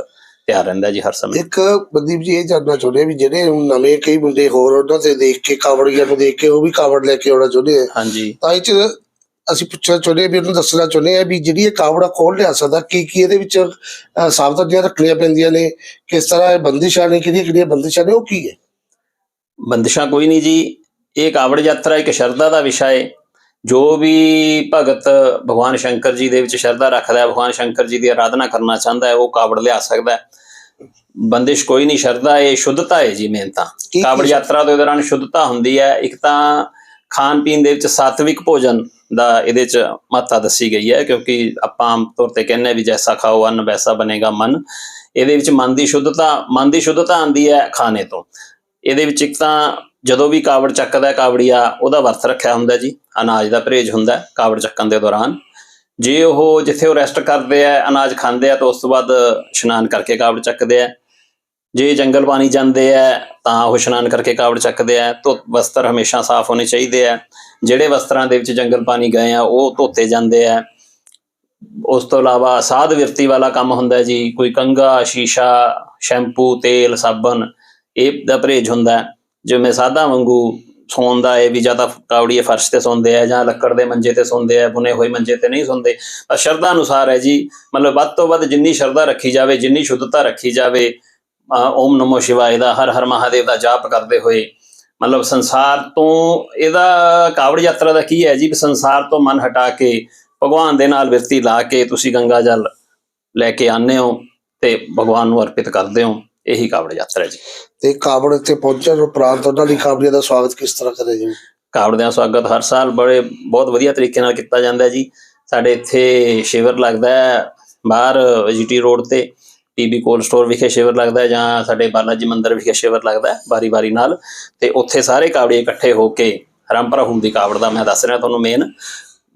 ਤਿਆਰ ਰਹਿੰਦਾ ਜੀ ਹਰ ਸਮੇਂ। ਇੱਕ ਮਨਦੀਪ ਜੀ ਇਹ ਜਾਣਨਾ ਚਾਹੁੰਦੇ ਵੀ ਜਿਹੜੇ ਹੁਣ ਨਵੇਂ ਕਈ ਮੁੰਡੇ ਹੋਰ ਉਹਨਾਂ ਤੇ ਦੇਖ ਕੇ ਕਾਵੜੀਆਂ ਨੂੰ ਦੇਖ ਕੇ ਉਹ ਵੀ ਕਾਵੜ ਲੈ ਕੇ ਆਉਣਾ ਚਾਹੁੰਦੇ ਆ। ਹਾਂਜੀ। ਤਾਂ ਇਹ ਚ ਅਸੀਂ ਪੁੱਛਣਾ ਚਾਹੁੰਦੇ ਵੀ ਉਹਨੂੰ ਦੱਸਣਾ ਚਾਹੁੰਦੇ ਹਾਂ ਵੀ ਜਿਹੜੀ ਇਹ ਕਾਵੜਾ ਕੌਣ ਲਿਆ ਸਕਦਾ ਕੀ ਕੀ ਇਹਦੇ ਵਿੱਚ ਸਾਵਧਾਨੀਆਂ ਰੱਖਣੀਆਂ ਪੈਂਦੀਆਂ ਨੇ ਕਿਸ ਤਰ੍ਹਾਂ ਇਹ ਬੰਦਿਸ਼ਾਂ ਨੇ ਕਿਹੜੀਆਂ ਕਿਹੜੀਆਂ ਬੰਦਿਸ਼ਾਂ ਨੇ ਉਹ ਕੀ ਹੈ? ਬੰਦਿਸ਼ਾਂ ਕੋਈ ਨਹੀਂ ਜੀ। ਇਹ ਕਾਵੜ ਯਾਤਰਾ ਇੱਕ ਸ਼ਰਧਾ ਦਾ ਵਿਸ਼ਾ ਹੈ ਜੋ ਵੀ ਭਗਤ ਭਗਵਾਨ ਸ਼ੰਕਰ ਜੀ ਦੇ ਵਿੱਚ ਸ਼ਰਧਾ ਰੱਖਦਾ ਹੈ ਭਗਵਾਨ ਸ਼ੰਕਰ ਜੀ ਦੀ ਆਰਾਧਨਾ ਕਰਨਾ ਚਾਹੁੰਦਾ ਹੈ ਉਹ ਕਾਵੜ ਲਿਆ ਸਕਦਾ ਹੈ। ਬੰਦਿਸ਼ ਕੋਈ ਨਹੀਂ ਸ਼ਰਧਾ ਹੈ ਸ਼ੁੱਧਤਾ ਹੈ ਜੀ ਮੇਨ ਤਾਂ। ਕੀ- ਕਾਵੜ ਯਾਤਰਾ ਦੇ ਦੌਰਾਨ ਸ਼ੁੱਧਤਾ ਹੁੰਦੀ ਹੈ। ਇੱਕ ਤਾਂ ਖਾਣ ਪੀਣ ਦੇ ਵਿੱਚ ਸਾਤਵਿਕ ਭੋਜਨ ਦਾ ਇਹਦੇ ਚ ਮਹੱਤਤਾ ਦੱਸੀ ਗਈ ਹੈ, ਕਿਉਂਕਿ ਆਪਾਂ ਆਮ ਤੌਰ ਤੇ ਕਹਿੰਦੇ ਹਾਂ ਵੀ ਜੈਸਾ ਖਾਓ ਅੰਨ, ਵੈਸਾ ਬਣੇਗਾ ਮਨ। ਇਹਦੇ ਵਿੱਚ ਮਨ ਦੀ ਸ਼ੁੱਧਤਾ, ਮਨ ਦੀ ਸ਼ੁੱਧਤਾ ਆਉਂਦੀ ਹੈ ਖਾਣੇ ਤੋਂ। ਇਹਦੇ ਵਿੱਚ ਇੱਕ ਤਾਂ ਜਦੋਂ ਵੀ ਕਾਵੜ ਚੱਕਦਾ ਹੈ, ਕਾਵੜੀਆ ਉਹਦਾ ਵਰਤ ਰੱਖਿਆ ਹੁੰਦਾ ਜੀ, ਅਨਾਜ ਦਾ ਪਰਹੇਜ ਹੁੰਦਾ ਕਾਵੜ ਚੱਕਣ ਦੇ ਦੌਰਾਨ। ਜੇ ਉਹ ਜਿੱਥੇ ਉਹ ਰੈਸਟ ਕਰਦੇ ਆ ਅਨਾਜ ਖਾਂਦੇ ਆ ਤਾਂ ਉਸ ਤੋਂ ਬਾਅਦ ਇਸ਼ਨਾਨ ਕਰਕੇ ਕਾਵੜ ਚੱਕਦੇ ਆ ਜੇ ਜੰਗਲ ਪਾਣੀ ਜਾਂਦੇ ਆ, ਤਾਂ ਉਹ ਇਸ਼ਨਾਨ ਕਰਕੇ ਕਾਵੜ ਚੱਕਦੇ ਆ ਧੋ ਵਸਤਰ ਹਮੇਸ਼ਾ ਸਾਫ਼ ਹੋਣੇ ਚਾਹੀਦੇ ਆ। ਜਿਹੜੇ ਵਸਤਰਾਂ ਦੇ ਵਿੱਚ ਜੰਗਲ ਪਾਣੀ ਗਏ ਆ, ਉਹ ਧੋਤੇ ਜਾਂਦੇ ਆ। ਉਸ ਤੋਂ ਇਲਾਵਾ ਸਾਧ ਵਿਰਤੀ ਵਾਲਾ ਕੰਮ ਹੁੰਦਾ ਜੀ, ਕੋਈ ਕੰਗਾ ਸ਼ੀਸ਼ਾ, ਸ਼ੈਂਪੂ, ਤੇਲ, ਸਾਬਣ, ਇਹ ਦਾ ਪਰਹੇਜ ਹੁੰਦਾ। ਹੈ। ਜਿਵੇਂ ਸਾਦਾ ਵਾਂਗੂ ਸੌਣ ਦਾ ਇਹ ਵੀ ਜਾਂ ਤਾਂ ਕਾਵੜੀਏ ਫਰਸ਼ ਤੇ ਸੌਂਦੇ ਆ ਜਾਂ ਲੱਕੜ ਦੇ ਮੰਜੇ ਤੇ ਸੌਂਦੇ ਆ, ਬੁਨੇ ਹੋਏ ਮੰਜੇ ਤੇ ਨਹੀਂ ਸੌਂਦੇ। ਤਾਂ ਸ਼ਰਧਾ ਅਨੁਸਾਰ ਹੈ ਜੀ, ਮਤਲਬ ਵੱਧ ਤੋਂ ਵੱਧ ਜਿੰਨੀ ਸ਼ਰਧਾ ਰੱਖੀ ਜਾਵੇ, ਜਿੰਨੀ ਸ਼ੁੱਧਤਾ ਰੱਖੀ ਜਾਵੇ ਓਮ ਨਮੋ ਸ਼ਿਵਾਏ ਦਾ ਹਰ ਹਰ ਮਹਾਦੇਵ ਦਾ ਜਾਪ ਕਰਦੇ ਹੋਏ ਮਤਲਬ ਸੰਸਾਰ ਤੋਂ ਇਹਦਾ ਕਾਵੜ ਯਾਤਰਾ ਦਾ ਕੀ ਹੈ ਜੀ? ਵੀ ਸੰਸਾਰ ਤੋਂ ਮਨ ਹਟਾ ਕੇ ਭਗਵਾਨ ਦੇ ਨਾਲ ਵਿਰਤੀ ਲਾ ਕੇ ਤੁਸੀਂ ਗੰਗਾ ਜਲ ਲੈ ਕੇ ਆਉਂਦੇ ਹੋ ਤੇ ਭਗਵਾਨ ਨੂੰ ਅਰਪਿਤ ਕਰਦੇ ਹੋ ਇਹੀ ਕਾਵੜ ਯਾਤਰਾ ਜੀ। ਤੇ ਕਾਵੜ ਇੱਥੇ ਪਹੁੰਚਣ ਉਪਰੰਤ ਉਹਨਾਂ ਲਈ ਕਾਵੜੀਆਂ ਦਾ ਸਵਾਗਤ ਕਿਸ ਤਰ੍ਹਾਂ ਕਰੇ ਜੀ? ਕਾਵੜ ਦਾ ਸਵਾਗਤ ਹਰ ਸਾਲ ਬੜੇ ਬਹੁਤ ਵਧੀਆ ਤਰੀਕੇ ਨਾਲ ਕੀਤਾ ਜਾਂਦਾ ਜੀ। ਸਾਡੇ ਇੱਥੇ ਸ਼ਿਵਰ ਲੱਗਦਾ ਹੈ ਬਾਹਰ ਜੀਟੀ ਰੋਡ ਤੇ। ਪੀਬੀ ਕੋਲ ਸਟੋਰ ਵਿਖੇ ਸ਼ਿਵਰ ਲੱਗਦਾ ਹੈ ਜਾਂ ਸਾਡੇ ਬਾਲਾਜੀ ਮੰਦਿਰ ਵਿਖੇ ਸ਼ਿਵਰ ਲੱਗਦਾ ਹੈ ਬਾਰੀ-ਬਾਰੀ ਨਾਲ। ਤੇ ਉੱਥੇ ਸਾਰੇ ਕਾਵੜੇ ਇਕੱਠੇ ਹੋ ਕੇ ਰਾਮਪਰਾ ਹੂਲ ਦੀ ਕਾਵੜ ਦਾ ਮੈਂ ਦੱਸ ਰਿਹਾ ਤੁਹਾਨੂੰ ਮੇਨ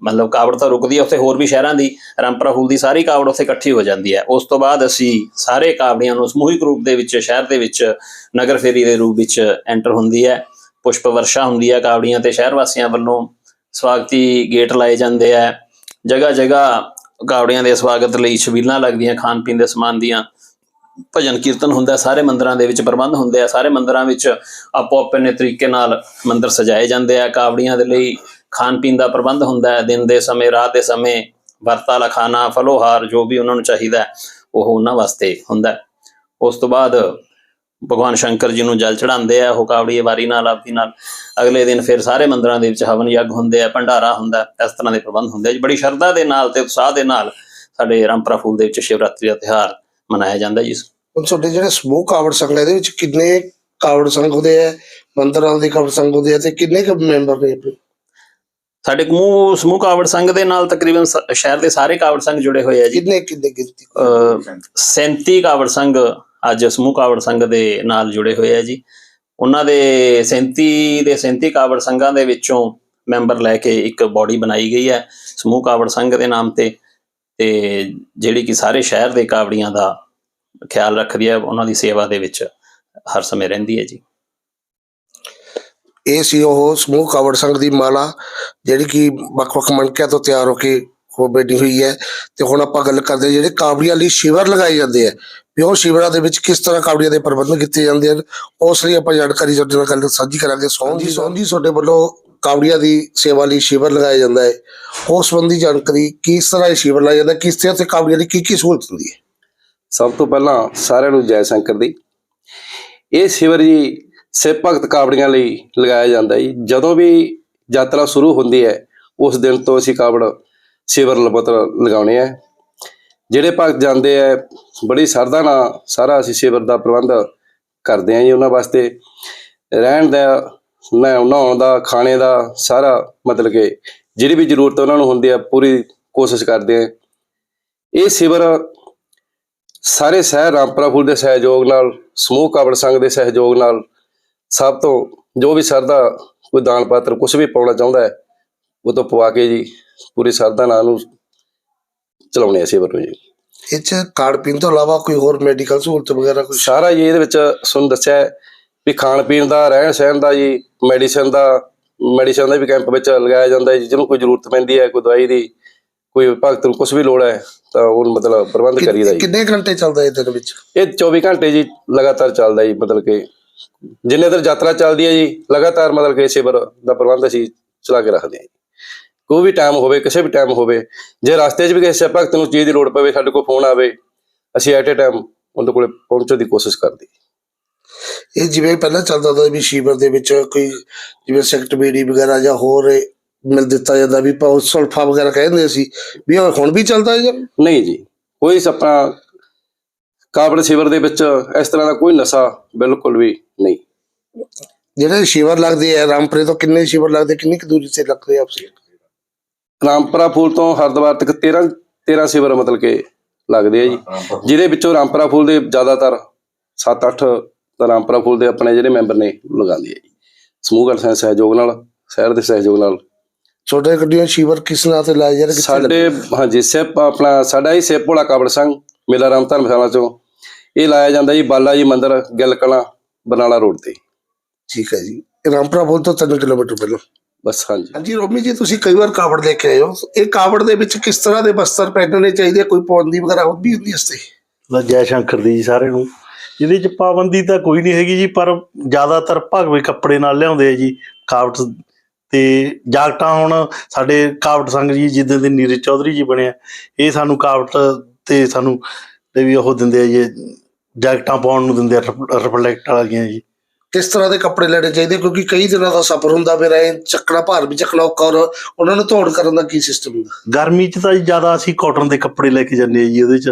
ਮਤਲਬ ਕਾਵੜ ਤਾਂ ਰੁਕਦੀ ਹੈ ਉੱਥੇ ਹੋਰ ਵੀ ਸ਼ਹਿਰਾਂ ਦੀ, ਰਾਮਪਰਾ ਹੂਲ ਦੀ ਸਾਰੀ ਕਾਵੜ ਉੱਥੇ ਇਕੱਠੀ ਹੋ ਜਾਂਦੀ ਹੈ। ਉਸ ਤੋਂ ਬਾਅਦ ਅਸੀਂ ਸਾਰੇ ਕਾਵੜੀਆਂ ਨੂੰ ਸਮੂਹਿਕ ਰੂਪ ਦੇ ਵਿੱਚ, ਸ਼ਹਿਰ ਦੇ ਵਿੱਚ, ਨਗਰ ਫੇਰੀ ਦੇ ਰੂਪ ਵਿੱਚ ਐਂਟਰ ਹੁੰਦੀ ਹੈ। ਪੁਸ਼ਪ ਵਰਸ਼ਾ ਹੁੰਦੀ ਹੈ ਕਾਵੜੀਆਂ ਤੇ ਸ਼ਹਿਰ ਵਾਸੀਆਂ ਵੱਲੋਂ ਸਵਾਗਤੀ ਗੇਟ ਲਾਏ ਜਾਂਦੇ ਆ ਜਗ੍ਹਾ ਜਗ੍ਹਾ ਕਾਵੜੀਆਂ ਦੇ ਸਵਾਗਤ ਲਈ ਛਬੀਲਾਂ ਲੱਗਦੀਆਂ, ਖਾਣ ਪੀਣ ਦੇ ਸਮਾਨ ਦੀਆਂ। ਭਜਨ ਕੀਰਤਨ ਹੁੰਦਾ, ਸਾਰੇ ਮੰਦਰਾਂ ਦੇ ਵਿੱਚ ਪ੍ਰਬੰਧ ਹੁੰਦੇ ਆ। ਸਾਰੇ ਮੰਦਰਾਂ ਵਿੱਚ ਆਪੋ ਆਪਣੇ ਤਰੀਕੇ ਨਾਲ ਮੰਦਰ ਸਜਾਏ ਜਾਂਦੇ ਆ। ਕਾਵੜੀਆਂ ਦੇ ਲਈ ਖਾਣ ਪੀਣ ਦਾ ਪ੍ਰਬੰਧ ਹੁੰਦਾ ਹੈ। ਦਿਨ ਦੇ ਸਮੇਂ, ਰਾਤ ਦੇ ਸਮੇਂ ਵਰਤ ਵਾਲਾ ਖਾਣਾ, ਫਲੋਹਾਰ ਜੋ ਵੀ ਉਹਨਾਂ ਨੂੰ ਚਾਹੀਦਾ ਉਹ ਉਹਨਾਂ ਵਾਸਤੇ ਹੁੰਦਾ ਉਸ ਤੋਂ ਬਾਅਦ ਭਗਵਾਨ ਸ਼ੰਕਰ ਜੀ ਨੂੰ ਜਲ ਚੜਾਉਂਦੇ ਆ ਉਹ ਵਾਰੀ ਨਾਲ ਆਪਦੀ ਨਾਲ। ਅਗਲੇ ਦਿਨ ਫਿਰ ਸਾਰੇ ਮੰਦਰਾਂ ਦੇ ਵਿੱਚ ਹਵਨ ਯੱਗ ਹੁੰਦੇ ਆ ਭੰਡਾਰਾ ਹੁੰਦਾ ਇਸ ਤਰ੍ਹਾਂ ਦੇ ਪ੍ਰਬੰਧ ਹੁੰਦੇ ਆ। ਜੀ ਬੜੀ ਸ਼ਰਧਾ ਦੇ ਨਾਲ ਤੇ ਉਤਸ਼ਾਹ ਦੇ ਨਾਲ ਸਾਡੇ ਰਾਮਪੁਰਾ ਫੂਲ ਦੇ ਵਿੱਚ ਸ਼ਿਵਰਾਤਰੀ ਦਾ ਤਿਉਹਾਰ ਮਨਾਇਆ ਜਾਂਦਾ ਜੀ। ਹੁਣ ਤੁਹਾਡੇ ਜਿਹੜੇ ਸਮੂਹ ਕਾਵੜ ਸੰਘ ਇਹਦੇ ਵਿੱਚ ਕਿੰਨੇ ਕਾਵੜ ਸੰਘ ਹੁੰਦੇ ਆ ਮੰਦਰਾਂ ਦੇ ਕਾਵੜ ਸੰਘ ਹੁੰਦੇ ਆ ਤੇ ਕਿੰਨੇ ਕੁ ਮੈਂਬਰ ਨੇ ਆਪਣੇ? ਸਾਡੇ ਸਮੂਹ ਸਮੂਹ ਕਾਵੜ ਸੰਘ ਦੇ ਨਾਲ ਤਕਰੀਬਨ ਸ਼ਹਿਰ ਦੇ ਸਾਰੇ ਕਾਵੜ ਸੰਘ ਜੁੜੇ ਹੋਏ ਆ ਜੀ। ਕਿੰਨੇ ਕਿੰਨੇ ਗਿਣਤੀ? ਅਹ 37 ਕਾਵੜ ਸੰਘ ਅੱਜ ਸਮੂਹ ਕਾਵੜ ਸੰਘ ਦੇ ਨਾਲ ਜੁੜੇ ਹੋਏ ਆ ਜੀ। ਉਹਨਾਂ ਦੇ 37 ਦੇ 37 ਕਾਵੜ ਸੰਘਾਂ ਦੇ ਵਿੱਚੋਂ ਮੈਂਬਰ ਲੈ ਕੇ ਇੱਕ ਬਾਡੀ ਬਣਾਈ ਗਈ ਹੈ ਸਮੂਹ ਕਾਵੜ ਸੰਘ ਦੇ ਨਾਮ ਤੇ। ਤੇ ਜਿਹੜੀ ਕਿ ਸਾਰੇ ਸ਼ਹਿਰ ਦੇ ਕਾਵੜੀਆਂ ਦਾ ਖਿਆਲ ਰੱਖਦੀ ਹੈ, ਉਹਨਾਂ ਦੀ ਸੇਵਾ ਦੇ ਵਿੱਚ ਹਰ ਸਮੇਂ ਰਹਿੰਦੀ ਹੈ ਜੀ। ਇਹ ਸੀ ਉਹ ਸਮੂਹ ਕਾਵੜ ਸੰਘ ਦੀ ਮਾਲਾ, ਜਿਹੜੀ ਕਿ ਵੱਖ-ਵੱਖ ਮਣਕਿਆਂ ਤੋਂ ਤਿਆਰ ਹੋ ਕੇ ਹੋ ਬੈਠੀ ਹੋਈ ਹੈ। ਤੇ ਹੁਣ ਆਪਾਂ ਗੱਲ ਕਰਦੇ ਜਿਹੜੇ ਕਾਵੜੀਆਂ ਲਈ ਸ਼ਿਵਰ ਲਗਾਏ ਜਾਂਦੇ ਆ। ਵੀ ਉਹ ਸ਼ਿਵਰਾਂ ਦੇ ਵਿੱਚ ਕਿਸ ਤਰ੍ਹਾਂ ਕਾਵੜੀਆਂ ਦੇ ਪ੍ਰਬੰਧ ਕੀਤੇ ਜਾਂਦੇ ਹਨ ਉਸ ਲਈ ਆਪਾਂ ਜਾਣਕਾਰੀ ਤੁਹਾਡੇ ਨਾਲ ਗੱਲ ਸਾਂਝੀ ਕਰਾਂਗੇ। ਸੋਹਣ ਜੀ ਸੋਹਣ ਜੀ ਤੁਹਾਡੇ ਵੱਲੋਂ ਕਾਵੜੀਆਂ ਦੀ ਸੇਵਾ ਲਈ ਸ਼ਿਵਰ ਲਗਾਇਆ ਜਾਂਦਾ ਹੈ। ਉਸ ਸੰਬੰਧੀ ਜਾਣਕਾਰੀ ਕਿਸ ਤਰ੍ਹਾਂ ਇਹ ਸ਼ਿਵਰ ਲਾਇਆ ਜਾਂਦਾ ਕਿਸ ਤਰ੍ਹਾਂ ਤੇ ਕਾਵੜੀਆਂ ਦੀ ਕੀ ਕੀ ਸਹੂਲਤ ਹੁੰਦੀ ਹੈ? ਸਭ ਤੋਂ ਪਹਿਲਾਂ ਸਾਰਿਆਂ ਨੂੰ ਜੈ ਸ਼ੰਕਰ ਦੀ। ਇਹ ਸ਼ਿਵਰ ਜੀ ਸਿਵ ਭਗਤ ਕਾਵੜੀਆਂ ਲਈ ਲਗਾਇਆ ਜਾਂਦਾ ਜੀ। ਜਦੋਂ ਵੀ ਯਾਤਰਾ ਸ਼ੁਰੂ ਹੁੰਦੀ ਹੈ ਉਸ ਦਿਨ ਤੋਂ ਅਸੀਂ ਕਾਵੜ ਸ਼ਿਵਰ ਲਬਤਰ ਲਗਾਉਣੇ ਆ। ਜਿਹੜੇ ਭਗਤ ਜਾਂਦੇ ਆ, ਬੜੀ ਸਰਦਾ ਨਾਲ ਸਾਰਾ ਅਸੀਂ ਸ਼ਿਵਰ ਦਾ ਪ੍ਰਬੰਧ ਕਰਦੇ ਆ ਜੀ ਉਹਨਾਂ ਵਾਸਤੇ। ਰਹਿਣ ਦਾ ਨਹਾ- ਨਹਾਉਣ ਦਾ, ਖਾਣੇ ਦਾ ਸਾਰਾ ਮਤਲਬ ਕਿ ਜਿਹੜੀ ਵੀ ਜ਼ਰੂਰਤ ਉਹਨਾਂ ਨੂੰ ਹੁੰਦੀ ਆ, ਪੂਰੀ ਕੋਸ਼ਿਸ਼ ਕਰਦੇ ਆ ਇਹ ਸ਼ਿਵਰ ਸਾਰੇ ਸ਼ਹਿਰ ਰਾਮਪੁਰਾ ਫੂਲ ਦੇ ਸਹਿਯੋਗ ਨਾਲ, ਸਮੂਹ ਕਾਬੜ ਸੰਘ ਦੇ ਸਹਿਯੋਗ ਨਾਲ ਸਭ ਤੋਂ ਜੋ ਵੀ ਸਰਦਾ ਕੋਈ ਦਾਨ ਪਾਤਰ ਕੁਝ ਵੀ ਪਾਉਣਾ ਚਾਹੁੰਦਾ ਹੈ, ਉਹ ਤੋਂ ਪਵਾ ਕੇ ਜੀ, ਪੂਰੀ ਸਰਦਾ ਨਾਲ ਨੂੰ ਚਲਾਉਣੇ ਅਸੀਂ ਵਰੋ ਜੀ। ਇਹ ਚ ਕਾਰਡ ਪੀਣ ਤੋਂ ਇਲਾਵਾ ਕੋਈ ਹੋਰ ਮੈਡੀਕਲ ਸਹੂਲਤ ਵਗੈਰਾ ਕੁਝ ਸਾਰਾ ਜੀ ਇਹਦੇ ਵਿੱਚ ਤੁਹਾਨੂੰ ਦੱਸਿਆ ਹੈ ਵੀ ਖਾਣ ਪੀਣ ਦਾ ਰਹਿਣ ਸਹਿਣ ਦਾ ਜੀ ਮੈਡੀਸਨ ਦਾ ਮੈਡੀਸਨ ਦਾ ਵੀ ਕੈਂਪ ਵਿੱਚ ਲਗਾਇਆ ਜਾਂਦਾ ਹੈ ਜੀ ਜਿਹਨੂੰ ਕੋਈ ਜ਼ਰੂਰਤ ਪੈਂਦੀ ਹੈ ਕੋਈ ਦਵਾਈ ਦੀ ਕੋਈ ਭਗਤ ਨੂੰ ਕੁਝ ਵੀ ਲੋੜ ਹੈ ਤਾਂ ਉਹ ਮਤਲਬ ਪ੍ਰਬੰਧ ਕਰੀਦਾ ਜੀ। ਕਿੰਨੇ ਘੰਟੇ ਚੱਲਦਾ ਇਹ ਦਿਨ ਵਿੱਚ? ਇਹ 24 ਘੰਟੇ ਜੀ ਲਗਾਤਾਰ ਚੱਲਦਾ ਜੀ ਮਤਲਬ ਕਿ ਜਿੰਨੇ ਦਿਨ ਯਾਤਰਾ ਚੱਲਦੀ ਹੈ ਜੀ ਲਗਾਤਾਰ ਮਤਲਬ ਕਿ ਸੇਵਰ ਦਾ ਪ੍ਰਬੰਧ ਅਸੀਂ ਚਲਾ ਕੇ ਰੱਖਦੇ ਹਾਂ ਜੀ। ਕੋਈ ਵੀ ਟਾਈਮ ਹੋਵੇ ਕਿਸੇ ਵੀ ਟਾਈਮ ਹੋਵੇ ਜੇ ਰਸਤੇ 'ਚ ਵੀ ਕਿਸੇ ਭਗਤ ਨੂੰ ਚੀਜ਼ ਦੀ ਲੋੜ ਪਵੇ ਸਾਡੇ ਕੋਲ ਫੋਨ ਆਵੇ ਅਸੀਂ ਐਟ ਏ ਟਾਈਮ ਉਹਦੇ ਕੋਲੇ ਪਹੁੰਚਣ ਦੀ ਕੋਸ਼ਿਸ਼ ਕਰਦੇ ਇਹ ਜਿਵੇਂ ਪਹਿਲਾਂ ਚੱਲਦਾ ਹੁੰਦਾ ਵੀ ਸ਼ੀਵਰ ਦੇ ਵਿੱਚ ਕੋਈ ਜਿਵੇਂ ਸੈਕਟਬੀੜੀ ਵਗੈਰਾ ਜਾਂ ਹੋਰ ਮਿਲ ਦਿੱਤਾ ਜਾਂਦਾ ਵੀ ਪਾਉ ਸਲਫਾ ਵਗੈਰਾ ਕਹਿੰਦੇ ਸੀ ਵੀ ਹੁਣ ਵੀ ਚੱਲਦਾ ਹੈ ਜਾਂ ਨਹੀਂ ਜੀ ਕੋਈ ਆਪਣਾ ਕਾਬਲ ਸਿਵਰ ਦੇ ਵਿੱਚ ਇਸ ਤਰ੍ਹਾਂ ਦਾ ਕੋਈ ਨਸ਼ਾ ਬਿਲਕੁਲ ਵੀ ਨਹੀਂ। ਜਿਹੜੇ ਸ਼ਿਵਰ ਲੱਗਦੇ ਆ ਰਾਮਪੁਰੇ ਤੋਂ ਕਿੰਨੇ ਸ਼ਿਵਰ ਲੱਗਦੇ ਕਿੰਨੀ ਕੁ ਦੂਰੀ ਤੇ ਲੱਗਦੇ ਆ ਆਪਸੇ ਰਾਮਪੁਰਾ ਫੂਲ ਤੋਂ ਹਰਿਦੁਆਰ ਤੱਕ 13 13 ਸਿਵਰ ਮਤਲਬ ਕਿ ਲੱਗਦੇ ਆ ਜੀ। ਜਿਹਦੇ ਵਿੱਚੋਂ ਰਾਮਪੁਰਾ ਫੂਲ ਦੇ ਜ਼ਿਆਦਾਤਰ 7-8 ਤਾਂ ਰਾਮਪੁਰਾ ਫੂਲ ਦੇ ਆਪਣੇ ਜਿਹੜੇ ਮੈਂਬਰ ਨੇ ਲਗਾਉਂਦੇ ਆ ਜੀ। ਸਮੂਹ ਗੱਲ ਸਹਿ- ਸਹਿਯੋਗ ਨਾਲ ਸ਼ਹਿਰ ਦੇ ਸਹਿਯੋਗ ਨਾਲ। ਛੋਟੇ ਗੱਡੀਆਂ ਸ਼ਿਵਰ ਕਿਸ ਨਾਂ ਤੇ ਲਾਏ ਜਾਂਦੇ ਕਿੱਥੇ ਸਾਡੇ ਹਾਂਜੀ ਸਿਪ ਆਪਣਾ ਸਾਡਾ ਹੀ ਸਿਪ ਵਾਲਾ ਕਾਬੜ ਸਿੰਘ ਮੇਲਾ ਰਾਮ ਧਰਮਸ਼ਾਲਾ ਚੋਂ। ਇਹ ਲਾਇਆ ਜਾਂਦਾ ਜੀ ਬਾਲਾ ਜੀ ਮੰਦਿਰ ਗਿੱਲ ਕਲਾਂ ਬਰਨਾਲਾ ਰੋਡ ਤੇ। ਠੀਕ ਹੈ ਜੀ। ਰਾਮਪੁਰਾ ਬੋਲ ਤੋਂ 3 ਕਿਲੋਮੀਟਰ ਪਹਿਲਾਂ। ਬਸ ਹਾਂਜੀ। ਹਾਂਜੀ ਰੋਮੀ ਜੀ ਤੁਸੀਂ ਕਈ ਵਾਰ ਕਾਵੜ ਲੈ ਕੇ ਆਏ ਹੋ। ਇਹ ਕਾਵੜ ਦੇ ਵਿੱਚ ਕਿਸ ਤਰ੍ਹਾਂ ਦੇ ਬਸਤਰ ਪਹਿਨਣੇ ਚਾਹੀਦੇ? ਆ? ਕੋਈ ਪਾਬੰਦੀ ਵਗੈਰਾ ਹੁੰਦੀ ਹੁੰਦੀ ਇਸ ਤੇ ਜੈ ਸ਼ੰਕਰ ਦੀ ਜੀ ਸਾਰਿਆਂ ਨੂੰ। ਇਹਦੇ ਚ ਪਾਬੰਦੀ ਤਾਂ ਕੋਈ ਨਹੀਂ ਹੈਗੀ ਜੀ ਪਰ ਜ਼ਿਆਦਾਤਰ ਭਗਵੇ ਕੱਪੜੇ ਨਾਲ ਲਿਆਉਂਦੇ ਆ ਜੀ ਕਾਵਟ ਤੇ ਜਾਕਟਾਂ ਹੁਣ ਸਾਡੇ ਕਾਵਟ ਸੰਘ ਜੀ ਜਿੱਦਾਂ ਦੇ ਨੀਰਜ ਚੌਧਰੀ ਜੀ ਬਣਿਆ ਇਹ ਸਾਨੂੰ ਕਾਵਟ ਤੇ ਸਾਨੂੰ ਤੇ ਵੀ ਉਹ ਦਿੰਦੇ ਆ ਜੀ ਜੈਕਟਾਂ ਪਾਉਣ ਨੂੰ ਦਿੰਦੇ ਆ ਰਿਫਲੈਕਟ ਵਾਲੀਆਂ ਜੀ। ਕਿਸ ਤਰ੍ਹਾਂ ਦੇ ਕੱਪੜੇ ਲੈਣੇ ਚਾਹੀਦੇ? ਕਿਉਂਕਿ ਕਈ ਦਿਨਾਂ ਦਾ ਸਫ਼ਰ ਹੁੰਦਾ ਫਿਰ ਐ ਚੱਕਣਾ ਭਾਰ ਵੀ ਚੱਕਣਾ ਔਖਾ ਔਰ ਉਹਨਾਂ ਨੂੰ ਧੋਣ ਕਰਨ ਦਾ ਕੀ ਸਿਸਟਮ ਹੁੰਦਾ? ਗਰਮੀ ਚ ਤਾਂ ਜ਼ਿਆਦਾ ਅਸੀਂ ਕਾਟਨ ਦੇ ਕੱਪੜੇ ਲੈ ਕੇ ਜਾਂਦੇ ਆ ਜੀ ਉਹਦੇ ਚ।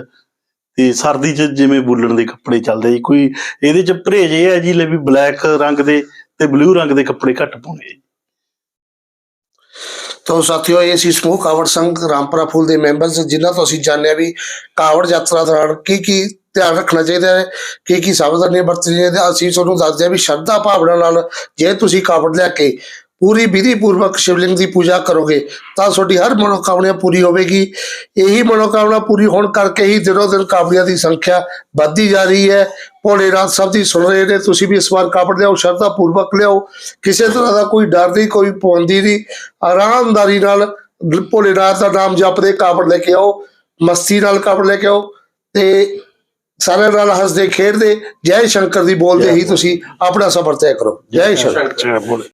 ਤੇ ਸਰਦੀ ਚ ਜਿਵੇਂ ਬੁੱਲਣ ਦੇ ਕੱਪੜੇ ਚੱਲਦੇ ਜੀ ਕੋਈ ਇਹਦੇ ਚ ਪਰਹੇਜ ਇਹ ਹੈ ਜੀ ਲੈ ਵੀ ਬਲੈਕ ਰੰਗ ਦੇ ਤੇ ਬਲੂ ਰੰਗ ਦੇ ਕੱਪੜੇ ਘੱਟ ਪਾਉਣੇ ਜੀ। ਤੋ ਸਾਥੀਓ ਇਹ ਸੀ ਸਮੂਹ ਕਾਵੜ ਸੰਘ ਰਾਮਪੁਰਾ ਫੂਲ ਦੇ ਮੈਂਬਰਸ ਜਿਨ੍ਹਾਂ ਤੋਂ ਅਸੀਂ ਜਾਣਿਆ ਵੀ ਕਾਵੜ ਯਾਤਰਾ ਦੌਰਾਨ ਕੀ ਕੀ ਧਿਆਨ ਰੱਖਣਾ ਚਾਹੀਦਾ ਹੈ ਕਿ ਕੀ ਸਾਵਧਾਨੀਆਂ ਵਰਤਣੀਆਂ ਚਾਹੀਦੀਆਂ ਅਸੀਂ ਤੁਹਾਨੂੰ ਦੱਸਦੇ ਹਾਂ ਵੀ ਸ਼ਰਧਾ ਭਾਵਨਾ ਨਾਲ ਜੇ ਤੁਸੀਂ ਕਾਵੜ ਲੈ ਕੇ ਪੂਰੀ ਵਿਧੀ ਪੂਰਵਕ ਸ਼ਿਵਲਿੰਗ ਦੀ ਪੂਜਾ ਕਰੋਗੇ, ਤਾਂ ਤੁਹਾਡੀ ਹਰ ਮਨੋਕਾਮਨਾ ਪੂਰੀ ਹੋਵੇਗੀ। ਇਹੀ ਮਨੋਕਾਮਨਾ ਪੂਰੀ ਹੋਣ ਕਰਕੇ ਹੀ ਦਿਨੋ ਦਿਨ ਕਾਵੜੀਆਂ ਦੀ ਸੰਖਿਆ ਵੱਧਦੀ ਜਾ ਰਹੀ ਹੈ। ਭੋਲੇਨਾਥ ਸਭ ਦੀ ਸੁਣ ਰਹੇ ਨੇ, ਤੁਸੀਂ ਵੀ ਇਸ ਵਾਰ ਕਾਵੜ ਲਿਆਓ ਸ਼ਰਧਾ ਪੂਰਵਕ ਲਿਆਓ। ਕਿਸੇ ਤਰ੍ਹਾਂ ਦਾ ਕੋਈ ਡਰ ਨਹੀਂ, ਕੋਈ ਪਾਬੰਦੀ ਨਹੀਂ। ਆਰਾਮਦਾਰੀ ਨਾਲ ਭੋਲੇਨਾਥ ਦਾ ਨਾਮ ਜਪਦੇ ਕਾਵੜ ਲੈ ਕੇ ਆਓ, ਮਸਤੀ ਨਾਲ ਕਾਵੜ ਲੈ ਕੇ ਆਓ ਤੇ ਸਾਰਿਆਂ ਨਾਲ ਹੱਸਦੇ ਖੇਡਦੇ ਜੈ ਸ਼ੰਕਰ ਦੀ ਬੋਲਦੇ ਹੀ ਤੁਸੀਂ ਆਪਣਾ ਸਫ਼ਰ ਤੈਅ ਕਰੋ। ਜੈ ਸ਼ੰਕਰ।